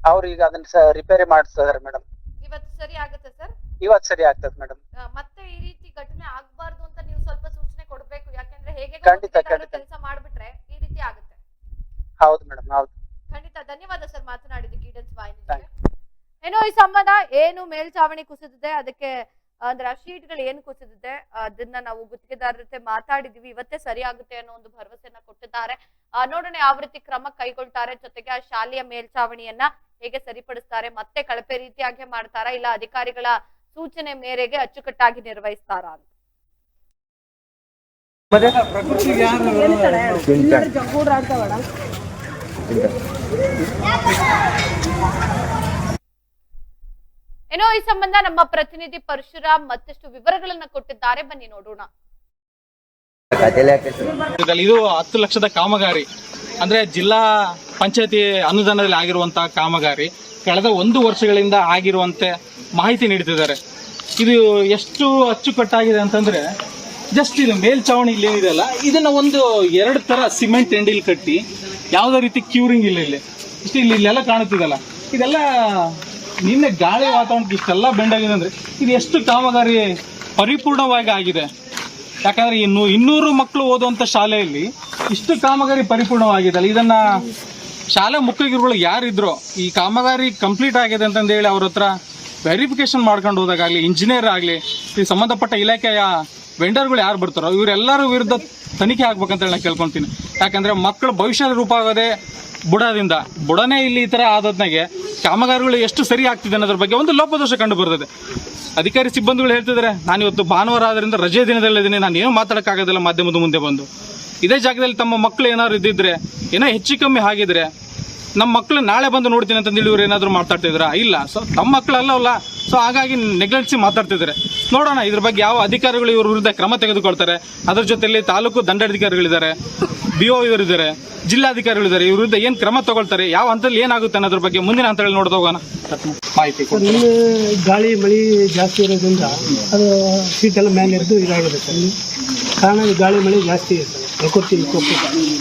ಅವ್ರು ಈಗ ಅದನ್ನ ರಿಪೇರಿ ಮಾಡಿಸ್ತಿದಾರೆ ಮೇಡಮ್ ಇವತ್ತು ಸರಿ ಆಗುತ್ತೆ ಸರ್ ಇವತ್ ಸರಿ ಆಗ್ತದೆ ಮೇಡಮ್ ಮತ್ತೆ ಈ ರೀತಿ ಘಟನೆ ಆಗ್ಬಾರ್ದು ಅಂತ ನೀವು ಸ್ವಲ್ಪ ಸೂಚನೆ ಕೊಡ್ಬೇಕು. ಯಾಕಂದ್ರೆ ಹೇಗೆ ಖಂಡಿತ, ಖಂಡಿತ. ಕೆಲಸ ಮಾಡ್ಬಿಟ್ರೆ ಈ ರೀತಿ ಆಗುತ್ತೆ. ಹೌದು ಮೇಡಮ್ ಹೌದು. ಖಂಡಿತ ಧನ್ಯವಾದ ಸರ್ ಮಾತನಾಡಿದ್ದಕ್ಕೆ ಗೀಡನ್ಸ್ ವಾಹಿನಿಗೆ. ಏನೋ ಈ ಸಂಬಂಧ ಏನು ಮೇಲ್ಚಾವಣಿ ಕುಸಿದಿದೆ ಅದಕ್ಕೆ ಅಂದ್ರೆ ಆ ಶೀಟ್ಗಳು ಏನು ಕುಸಿದಿದೆ ಅದನ್ನ ನಾವು ಗುತ್ತಿಗೆದಾರರ ಜೊತೆ ಮಾತಾಡಿದೀವಿ. ಇವತ್ತೇ ಸರಿ ಆಗುತ್ತೆ ಅನ್ನೋ ಒಂದು ಭರವಸೆಯನ್ನ ಕೊಟ್ಟಿದ್ದಾರೆ. ಆ, ನೋಡೋಣ ಯಾವ ರೀತಿ ಕ್ರಮ ಕೈಗೊಳ್ತಾರೆ. ಜೊತೆಗೆ ಆ ಶಾಲೆಯ ಮೇಲ್ಚಾವಣಿಯನ್ನ ಹೇಗೆ ಸರಿಪಡಿಸ್ತಾರೆ ಮತ್ತೆ ಕಳಪೆ ರೀತಿಯಾಗಿ ಮಾಡ್ತಾರಾ ಇಲ್ಲ ಅಧಿಕಾರಿಗಳ ಸೂಚನೆ ಮೇರೆಗೆ ಅಚ್ಚುಕಟ್ಟಾಗಿ ನಿರ್ವಹಿಸ್ತಾರ ಅಂತ. ಏನೋ ಈ ಸಂಬಂಧ ನಮ್ಮ ಪ್ರತಿನಿಧಿ ಪರಶುರಾಮ್ ಮತ್ತಷ್ಟು ವಿವರಗಳನ್ನ ಕೊಟ್ಟಿದ್ದಾರೆ. ಬನ್ನಿ ನೋಡೋಣ. ಇದು ಹತ್ತು ಲಕ್ಷದ ಕಾಮಗಾರಿ. ಅಂದ್ರೆ ಜಿಲ್ಲಾ ಪಂಚಾಯತಿ ಅನುದಾನದಲ್ಲಿ ಆಗಿರುವಂತಹ ಕಾಮಗಾರಿ. ಕಳೆದ ಒಂದು ವರ್ಷಗಳಿಂದ ಆಗಿರುವಂತೆ ಮಾಹಿತಿ ನೀಡುತ್ತಿದ್ದಾರೆ ಇದು ಎಷ್ಟು ಅಚ್ಚುಕಟ್ಟಾಗಿದೆ ಅಂತಂದ್ರೆ ಜಸ್ಟ್ ಇದು ಮೇಲ್ಚಾವಣಿ ಇಲ್ಲಿ ಏನಿದೆಯಲ್ಲ ಇದನ್ನ ಒಂದು ಎರಡು ತರ ಸಿಮೆಂಟ್ ಎಂಡಿಲ್ ಕಟ್ಟಿ, ಯಾವುದೇ ರೀತಿ ಕ್ಯೂರಿಂಗ್ ಇಲ್ಲ ಇಲ್ಲಿ. ಇಷ್ಟು ಇಲ್ಲಿ ಇಲ್ಲೆಲ್ಲ ಕಾಣುತ್ತಿದೆಯಲ್ಲ ಇದೆಲ್ಲ ನಿನ್ನೆ ಗಾಳಿ ವಾತಾವರಣಕ್ಕೆ ಇಷ್ಟೆಲ್ಲ ಬೆಂಡಾಗಿದೆ ಅಂದ್ರೆ, ಇದು ಎಷ್ಟು ಕಾಮಗಾರಿ ಪರಿಪೂರ್ಣವಾಗಿ ಆಗಿದೆ. ಯಾಕಂದ್ರೆ ಇನ್ನು ಇನ್ನೂರು ಮಕ್ಕಳು ಓದುವಂತ ಶಾಲೆಯಲ್ಲಿ ಇಷ್ಟು ಕಾಮಗಾರಿ ಪರಿಪೂರ್ಣವಾಗಿದೆ ಅಲ್ಲ. ಇದನ್ನ ಶಾಲೆ ಮುಖ್ಯಗಿರುಗಳು ಯಾರಿದ್ರು ಈ ಕಾಮಗಾರಿ ಕಂಪ್ಲೀಟ್ ಆಗಿದೆ ಅಂತಂದೇಳಿ ಅವ್ರ ಹತ್ರ ವೆರಿಫಿಕೇಶನ್ ಮಾಡ್ಕೊಂಡು ಹೋದಾಗಲಿ ಇಂಜಿನಿಯರ್ ಆಗಲಿ, ಈ ಸಂಬಂಧಪಟ್ಟ ಇಲಾಖೆಯ ವೆಂಡರ್ಗಳು ಯಾರು ಬರ್ತಾರೋ, ಇವರೆಲ್ಲರ ವಿರುದ್ಧ ತನಿಖೆ ಆಗ್ಬೇಕಂತ ಹೇಳಿ ನಾನು ಕೇಳ್ಕೊಂತೀನಿ. ಯಾಕಂದರೆ ಮಕ್ಕಳ ಭವಿಷ್ಯದ ರೂಪ ಆಗೋದೇ ಬುಡದಿಂದ, ಬುಡನೇ ಇಲ್ಲಿ ಈ ಥರ ಆದದ್ನಾಗೆ ಕಾಮಗಾರಿಗಳು ಎಷ್ಟು ಸರಿ ಆಗ್ತಿದೆ ಅನ್ನೋದ್ರ ಬಗ್ಗೆ ಒಂದು ಲೋಪದೋಷ ಕಂಡು ಬರ್ತದೆ. ಅಧಿಕಾರಿ ಸಿಬ್ಬಂದಿಗಳು ಹೇಳ್ತಿದ್ದಾರೆ, ನಾನು ಇವತ್ತು ಭಾನುವಾರ ಆದ್ರಿಂದ ರಜೆ ದಿನದಲ್ಲಿದ್ದೀನಿ ನಾನು ಏನು ಮಾತಾಡೋಕ್ಕಾಗೋದಿಲ್ಲ, ಮಾಧ್ಯಮದ ಮುಂದೆ ಬಂದು. ಇದೇ ಜಾಗದಲ್ಲಿ ತಮ್ಮ ಮಕ್ಕಳು ಏನಾದ್ರು ಇದ್ದಿದ್ರೆ, ಏನೋ ಹೆಚ್ಚು ಕಮ್ಮಿ ಆಗಿದ್ರೆ ನಮ್ಮ ಮಕ್ಕಳು ನಾಳೆ ಬಂದು ನೋಡ್ತೀನಿ ಅಂತಂದೇಳಿ ಇವ್ರು ಏನಾದ್ರು ಮಾತಾಡ್ತಿದ್ರ ಇಲ್ಲ. ಸೊ ತಮ್ಮ ಮಕ್ಳು ಅಲ್ಲ ಸೊ ಹಾಗಾಗಿ ನೆಗ್ಲೆಟ್ಸಿ ಮಾತಾಡ್ತಿದ್ದಾರೆ ನೋಡೋಣ ಇದ್ರ ಬಗ್ಗೆ ಯಾವ ಅಧಿಕಾರಿಗಳು ಇವ್ರ ವಿರುದ್ಧ ಕ್ರಮ ತೆಗೆದುಕೊಳ್ತಾರೆ. ಅದ್ರ ಜೊತೆಯಲ್ಲಿ ತಾಲೂಕು ದಂಡಾಧಿಕಾರಿಗಳಿದ್ದಾರೆ ಬಿ ಒ ಇವರಿದ್ದಾರೆ ಜಿಲ್ಲಾಧಿಕಾರಿಗಳಿದ್ದಾರೆ ಇವ್ರ ವಿರುದ್ಧ ಏನು ಕ್ರಮ ತಗೊಳ್ತಾರೆ? ಯಾವ ಹಂತದಲ್ಲಿ ಏನಾಗುತ್ತೆ ಅನ್ನೋದ್ರ ಬಗ್ಗೆ ಮುಂದಿನ ಹಂತದಲ್ಲಿ ನೋಡ್ತಾ ಹೋಗೋಣ. ಮಾಹಿತಿ ಕೊಡಿ. ನಿನ್ನೆ ಗಾಳಿ ಮಳೆ ಜಾಸ್ತಿ ಇರೋದ್ರಿಂದ ಅದು ಸೀಟ್ ಎಲ್ಲ ಮೇಲೆ ಎದ್ದು ಇದಾಗಿದೆ ಸರ್. ಕಾರಣ ಗಾಳಿ ಮಳೆ ಜಾಸ್ತಿ ಇದೆ ಸರ್. ಪ್ರಕೃತಿ ವಿಕೋಪ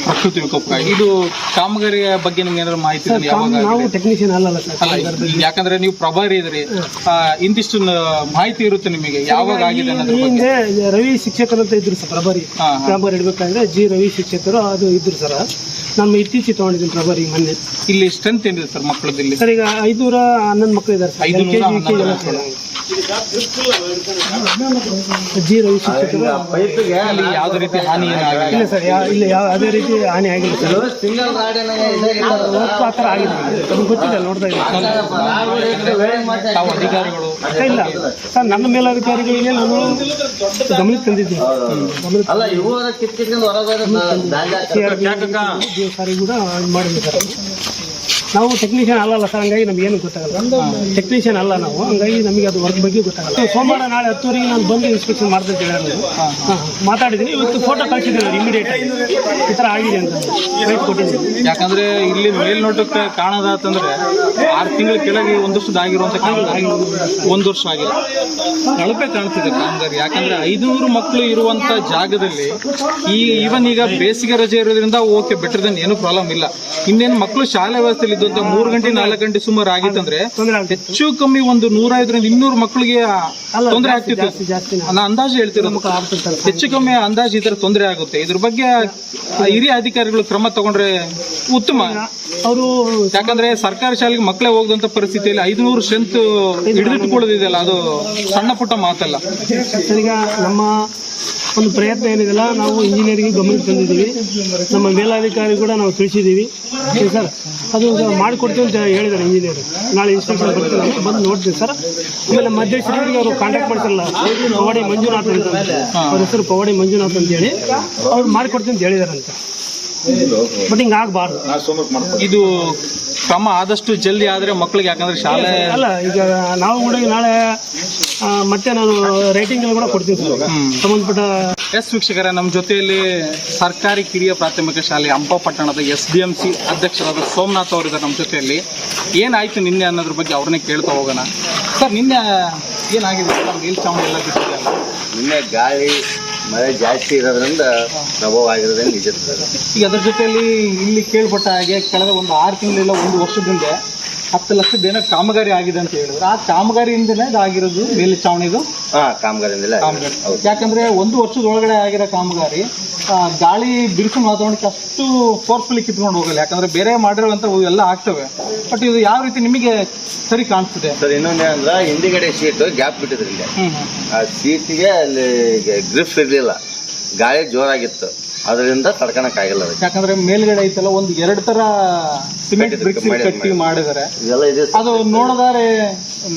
ಪ್ರಕೃತಿ ವಿಕೋಪ ಇದು ಕಾಮಗಾರಿಯ ಬಗ್ಗೆ ನಿಮ್ಗೆ ಏನಾದ್ರು ಮಾಹಿತಿ ಇದೆಯಾ? ಯಾವಾಗ ನಾವು ಟೆಕ್ನಿಷಿಯನ್ ಅಲ್ಲಲ್ಲ ಸರ್ ಅಲ್ಲ ಯಾಕಂದ್ರೆ ನೀವು ಪ್ರಭಾರಿ ಇದ್ರಿ. ಆ, ಇಂತಿಷ್ಟು ನ- ಮಾಹಿತಿ ಇರುತ್ತೆ ನಿಮಗೆ. ಯಾವಾಗ ಆಗಿದೆ ಅನ್ನೋದ್ರ ಈ ಬಗ್ಗೆ? ಹಿಂದೆ ರವಿ ಶಿಕ್ಷಕರು ಅಂತ ಇದ್ರು ಸರ್ ಪ್ರಭಾರಿ. ಹಾ, ಹಾ. ಪ್ರಭಾರಿ ಇಡ್ಬೇಕಂದ್ರೆ ಜಿ ರವಿ ಶಿಕ್ಷಕರು ಅದು ಇದ್ರು ಸರ್. ನಮ್ಮ ಇತ್ತೀಚೆಗೆ ತಗೊಂಡಿದ್ದೀನಿ ಪ್ರಭಾರಿ ಮೊನ್ನೆ. ಇಲ್ಲಿ ಸ್ಟ್ರೆಂತ್ ಏನಿದೆ ಸರ್ ಮಕ್ಕಳದಲ್ಲಿ ಸರ್ ಈಗ ಐದುನೂರ ಹನ್ನೊಂದು ಮಕ್ಕಳು ಇದ್ದಾರೆ ಸರ್ ಐದುನೂರ ಎಲ್ ಕೆ ಜಿ ಹನ್ನೊಂದು ಜೀರೋ ಶಿಕ್ಷಕರು ಪೈಪಿಗೆ ಯಾವುದೇ ರೀತಿ ಹಾನಿ ಇಲ್ಲ ಸರ್ ಇಲ್ಲ ಯಾವ ರೀತಿ ಹಾನಿ ಆಗಿಲ್ಲ ಸರ್. ಸಿಂಗಲ್ ಆ ಥರ ನಮ್ಗೆ ಗೊತ್ತಿದೆ ನೋಡ್ತಾ ಅಧಿಕಾರಿಗಳು. ಇಲ್ಲ. ಸರ್ ನನ್ನ ಮೇಲಧಿಕಾರಿಗಳಿಗೆ ನಾನು ಗಮನಕ್ಕೆ ತಂದಿದ್ದೀನಿ. ಗಮನಕ್ಕೆ ಅಲ್ಲ ಇವು ಕಿತ್ ಕಿತ್ಕೊಂಡು ಹೊರಗೆ ಸಾರಿ ಕೂಡ ಮಾಡಿದ್ವಿ ಸರ್. ನಾವು ಟೆಕ್ನಿಷಿಯನ್ ಅಲ್ಲಲ್ಲ ಸರ್ ಹಂಗಾಗಿ ನಮ್ಗೆ ಏನು ಗೊತ್ತಾಗಲ್ಲ. ಟೆಕ್ನಿಷಿಯನ್ ಅಲ್ಲ ನಾವು ಹಂಗಾಗಿ ನಮಗೆ ಅದು ವರ್ಕ್ ಬಗ್ಗೆ ಗೊತ್ತಾಗಲ್ಲ. ಸೋಮವಾರ ನಾಳೆ ಹತ್ತುವರೆಗೆ ನಾನು ಬಂದು ಇನ್ಸ್ಪೆಕ್ಷನ್ ಮಾಡ್ತೀನಿ ಅಂತ ಹೇಳಿದ್ರು. ಹಾಂ ಮಾತಾಡಿದ್ದೀನಿ. ಇವತ್ತು ಫೋಟೋ ಕಳಿಸಿದ್ದೀನಿ ಇಮಿಡಿಯೇಟ್ ಈ ಥರ ಆಗಿದೆ ಅಂತ ವೈಟ್ ಕೊಟ್ಟಿದ್ದೀನಿ. ಯಾಕಂದ್ರೆ ಇಲ್ಲಿ ಮೇಲ್ನೋಟಕ್ಕೆ ಕಾಣೋದಾತಂದ್ರೆ ಆರು ತಿಂಗಳ ಕೆಳಗೆ ಒಂದಷ್ಟು ಆಗಿರುವಂತ ಒಂದು ವರ್ಷ ಆಗಿದೆ ಕಳಪೆ ಕಾಣ್ತಿದೆ ಕಾಮಗಾರಿ. ಯಾಕಂದ್ರೆ ಐದುನೂರು ಮಕ್ಕಳು ಇರುವಂತ ಜಾಗದಲ್ಲಿ ಈ ಈವನ್ ಈಗ ಬೇಸಿಗೆ ರಜೆ ಇರೋದ್ರಿಂದ ಓಕೆ ಬೆಟರ್ ದನ್ ಏನು ಪ್ರಾಬ್ಲಮ್ ಇಲ್ಲ. ಇನ್ನೇನು ಮಕ್ಕಳು ಶಾಲೆ ವ್ಯವಸ್ಥೆಯಲ್ಲಿ ಇದ್ದಂತ ಮೂರು ಗಂಟೆ ನಾಲ್ಕು ಗಂಟೆ ಸುಮಾರು ಆಗಿತ್ತಂದ್ರೆ ತೊಂದರೆ ಹೆಚ್ಚು ಕಮ್ಮಿ ಒಂದು ನೂರೈದರಿಂದ ಇನ್ನೂರು ಮಕ್ಕಳಿಗೆ ತೊಂದರೆ ಆಗ್ತಿತ್ತು. ನಾನು ಅಂದಾಜು ಹೇಳ್ತಿರೋದು. ಹೆಚ್ಚು ಕಮ್ಮಿ ಅಂದಾಜು ಈ ತರ ತೊಂದರೆ ಆಗುತ್ತೆ. ಇದ್ರ ಬಗ್ಗೆ ಹಿರಿಯ ಅಧಿಕಾರಿಗಳು ಕ್ರಮ ತಗೊಂಡ್ರೆ ಉತ್ತಮ. ಅವರು ಯಾಕಂದ್ರೆ ಸರ್ಕಾರಿ ಶಾಲೆಗೆ ಮಕ್ಕಳೇ ಹೋಗದಂತ ಪರಿಸ್ಥಿತಿಯಲ್ಲಿ ಐದುನೂರು ಸ್ಟ್ರೆಂತ್ ಹಿಡಿದಿಟ್ಟುಕೊಳ್ಳೋದಿದೆಯಲ್ಲ ಅದು ಸಣ್ಣ ಪುಟ್ಟ ಮಾತಲ್ಲ. ಈಗ ನಮ್ಮ ಒಂದು ಪ್ರಯತ್ನ ಏನಿದೆಲ್ಲ ನಾವು ಇಂಜಿನಿಯರಿಂಗ್ ಗಮನಕ್ಕೆ ತಂದಿದ್ದೀವಿ. ನಮ್ಮ ಮೇಲಾಧಿಕಾರಿ ಕೂಡ ನಾವು ತಿಳಿಸಿದ್ದೀವಿ. ಸರ್ ಅದು ಮಾಡಿಕೊಡ್ತೀವಿ ಅಂತ ಹೇಳಿದ್ದಾರೆ ಇಂಜಿನಿಯರ್ ನಾಳೆ ಇನ್ಸ್ಪೆಕ್ಷನ್ ಬರ್ತೀವಿ ಅಂತ ಬಂದು ನೋಡ್ತೀವಿ ಸರ್ ಆಮೇಲೆ ಮಧ್ಯಸ್ಥರಿಗೆ ಅವರು ಕಾಂಟ್ಯಾಕ್ಟ್ ಮಾಡಿಸಲ್ಲ ಪವಾಡಿ ಮಂಜುನಾಥ್ ಅಂತ. ಅವ್ರ ಹೆಸರು ಪವಾಡಿ ಮಂಜುನಾಥ್ ಅಂತ ಹೇಳಿ ಅವ್ರು ಮಾಡಿಕೊಡ್ತೀನಿ ಅಂತ ಹೇಳಿದಾರಂತೆ ಬಟ್ ಹಿಂಗೆ ಆಗಬಾರ್ದು. ಇದು ಕ್ರಮ ಆದಷ್ಟು ಜಲ್ದಿ ಆದ್ರೆ ಮಕ್ಕಳಿಗೆ ಯಾಕಂದ್ರೆ ಶಾಲೆ ಅಲ್ಲ ಈಗ ನಾವು ಕೂಡ ನಾಳೆ ಮತ್ತೆ ನಾನು ರೈಟಿಂಗ್ ಕೂಡ ಕೊಡ್ತೀನಿ ಸರ್. ಸಂಬಂಧಪಟ್ಟ ಎಸ್ ವೀಕ್ಷಕರ ನಮ್ಮ ಜೊತೆಯಲ್ಲಿ ಸರ್ಕಾರಿ ಕಿರಿಯ ಪ್ರಾಥಮಿಕ ಶಾಲೆ ಅಂಬಾಪಟ್ಟಣದ ಎಸ್ ಡಿ ಎಂ ಸಿ ಅಧ್ಯಕ್ಷರಾದ ಸೋಮನಾಥ್ ಅವರಿದ್ದಾರೆ ನಮ್ಮ ಜೊತೆಯಲ್ಲಿ. ಏನಾಯ್ತು ನಿನ್ನೆ ಅನ್ನೋದ್ರ ಬಗ್ಗೆ ಅವ್ರನ್ನೇ ಕೇಳ್ತಾ ಹೋಗೋಣ. ಸರ್ ನಿನ್ನೆ ಏನಾಗಿದೆ? ಇಲ್ಲಿ ಮೇಲ್ಚಾವಣಿ ಎಲ್ಲ ನಿನ್ನೆ ಗಾಳಿ ಮಳೆ ಜಾಸ್ತಿ ಇರೋದ್ರಿಂದ ಪ್ರಭಾವ ಆಗಿರೋದೇ ನಿಜ. ಈಗ ಅದ್ರ ಜೊತೆಯಲ್ಲಿ ಇಲ್ಲಿ ಕೇಳ್ಪಟ್ಟ ಹಾಗೆ ಕಳೆದ ಒಂದು ಆರು ತಿಂಗಳಿಲ್ಲ ಒಂದು ವರ್ಷದಿಂದ ಹತ್ತು ಲಕ್ಷದ ಏನೋ ಕಾಮಗಾರಿ ಆಗಿದೆ ಅಂತ ಹೇಳಿದ್ರು. ಆ ಕಾಮಗಾರಿಯಿಂದನೇ ಇದಾಗಿರೋದು ಮೇಲ್ಚಾವಣಿದು ಹಾ ಕಾಮಗಾರಿಂದಲೇ ಕಾಮಗಾರಿ. ಯಾಕಂದ್ರೆ ಒಂದು ವರ್ಷದ ಒಳಗಡೆ ಆಗಿರೋ ಕಾಮಗಾರಿ ಆ, ಗಾಳಿ ಬಿರುಸು ವಾತಾವರಣಕ್ಕೆ ಅಷ್ಟು ಫೋರ್ಸ್ಫುಲಿ ಕಿತ್ಕೊಂಡು ಹೋಗಲ್ಲ. ಯಾಕಂದ್ರೆ ಬೇರೆ ಮಾಡಿರುವಂತ ಎಲ್ಲ ಆಗ್ತವೆ. ಬಟ್ ಇದು ಯಾವ ರೀತಿ ನಿಮಗೆ ಸರಿ ಕಾಣಿಸ್ತಿದೆ? ಸರ್ ಇನ್ನೊಂದೇನಂದ್ರೆ ಹಿಂದಿಗಡೆ ಸೀಟ್ ಗ್ಯಾಪ್ ಬಿಟ್ಟಿದ್ರು ಇಲ್ಲಿ ಹ್ಮ್ ಹ್ಮ್. ಆ ಸೀಟಿಗೆ ಅಲ್ಲಿ ಗ್ರಿಫ್ ಇರಲಿಲ್ಲ. ಗಾಳಿ ಜೋರಾಗಿತ್ತು. ಅದರಿಂದ ತಡ್ಕೊಳಕ್ ಆಗಿಲ್ಲ ಅದಕ್ಕೆ. ಯಾಕಂದ್ರೆ ಮೇಲ್ಗಡೆ ಐತಲ್ಲ ಒಂದು ಎರಡು ತರ ಸಿಮೆಂಟ್ ಬ್ರಿಕ್ಸ್ ಕಟ್ಟಿ ಮಾಡಿದರೆ. ಇದೆಲ್ಲ ಇದೆ ಅದು ನೋಡದಾರೆ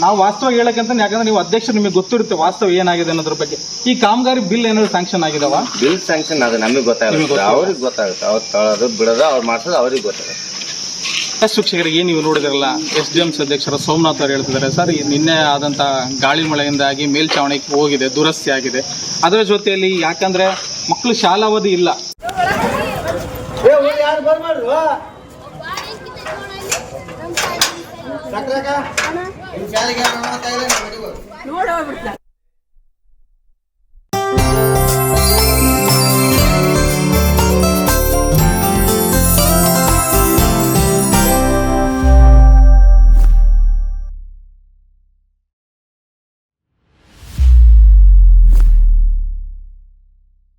ನಾವು ವಾಸ್ತವ ಹೇಳಕ್ಕಂತ ಯಾಕಂದ್ರೆ ನೀವು ಅಧ್ಯಕ್ಷರು ನಿಮಗೆ ಗೊತ್ತಿರುತ್ತೆ ವಾಸ್ತವ ಏನಾಗಿದೆ ಅನ್ನೋದ್ರ ಬಗ್ಗೆ. ಈ ಕಾಮಗಾರಿ ಬಿಲ್ ಏನಾದ್ರು ಸ್ಯಾಂಕ್ಷನ್ ಆಗಿದಾವ? ಬಿಲ್ ಸ್ಯಾಂಕ್ಷನ್ ಅದು ನಮಗೆ ಗೊತ್ತಾಗುತ್ತೆ ಅವ್ರಿಗೆ ಗೊತ್ತಾಗುತ್ತೆ. ಅವ್ರು ತೊಳೋದು ಬಿಡದ ಅವ್ರು ಮಾಡ್ಸೋದು ಅವ್ರಿಗೆ ಗೊತ್ತಾಗುತ್ತೆ. ಎಸ್ ಶಿಕ್ಷಕರಿಗೆ ಏನು ನೀವು ನೋಡಿದ್ರಲ್ಲ ಎಸ್ ಡಿ ಎಂ ಸಿ ಅಧ್ಯಕ್ಷರ ಸೋಮನಾಥ್ ಅವರು ಹೇಳ್ತಿದ್ದಾರೆ ಸರ್ ನಿನ್ನೆ ಆದಂಥ ಗಾಳಿ ಮಳೆಯಿಂದಾಗಿ ಮೇಲ್ಛಾವಣಿಗೆ ಹೋಗಿದೆ ದುರಸ್ತಿ ಆಗಿದೆ. ಅದರ ಜೊತೆಯಲ್ಲಿ ಯಾಕಂದ್ರೆ ಮಕ್ಕಳು ಶಾಲಾವಧಿ ಇಲ್ಲ. ನೋಡೋಗ್ಬಿಡ್ತಾರೆ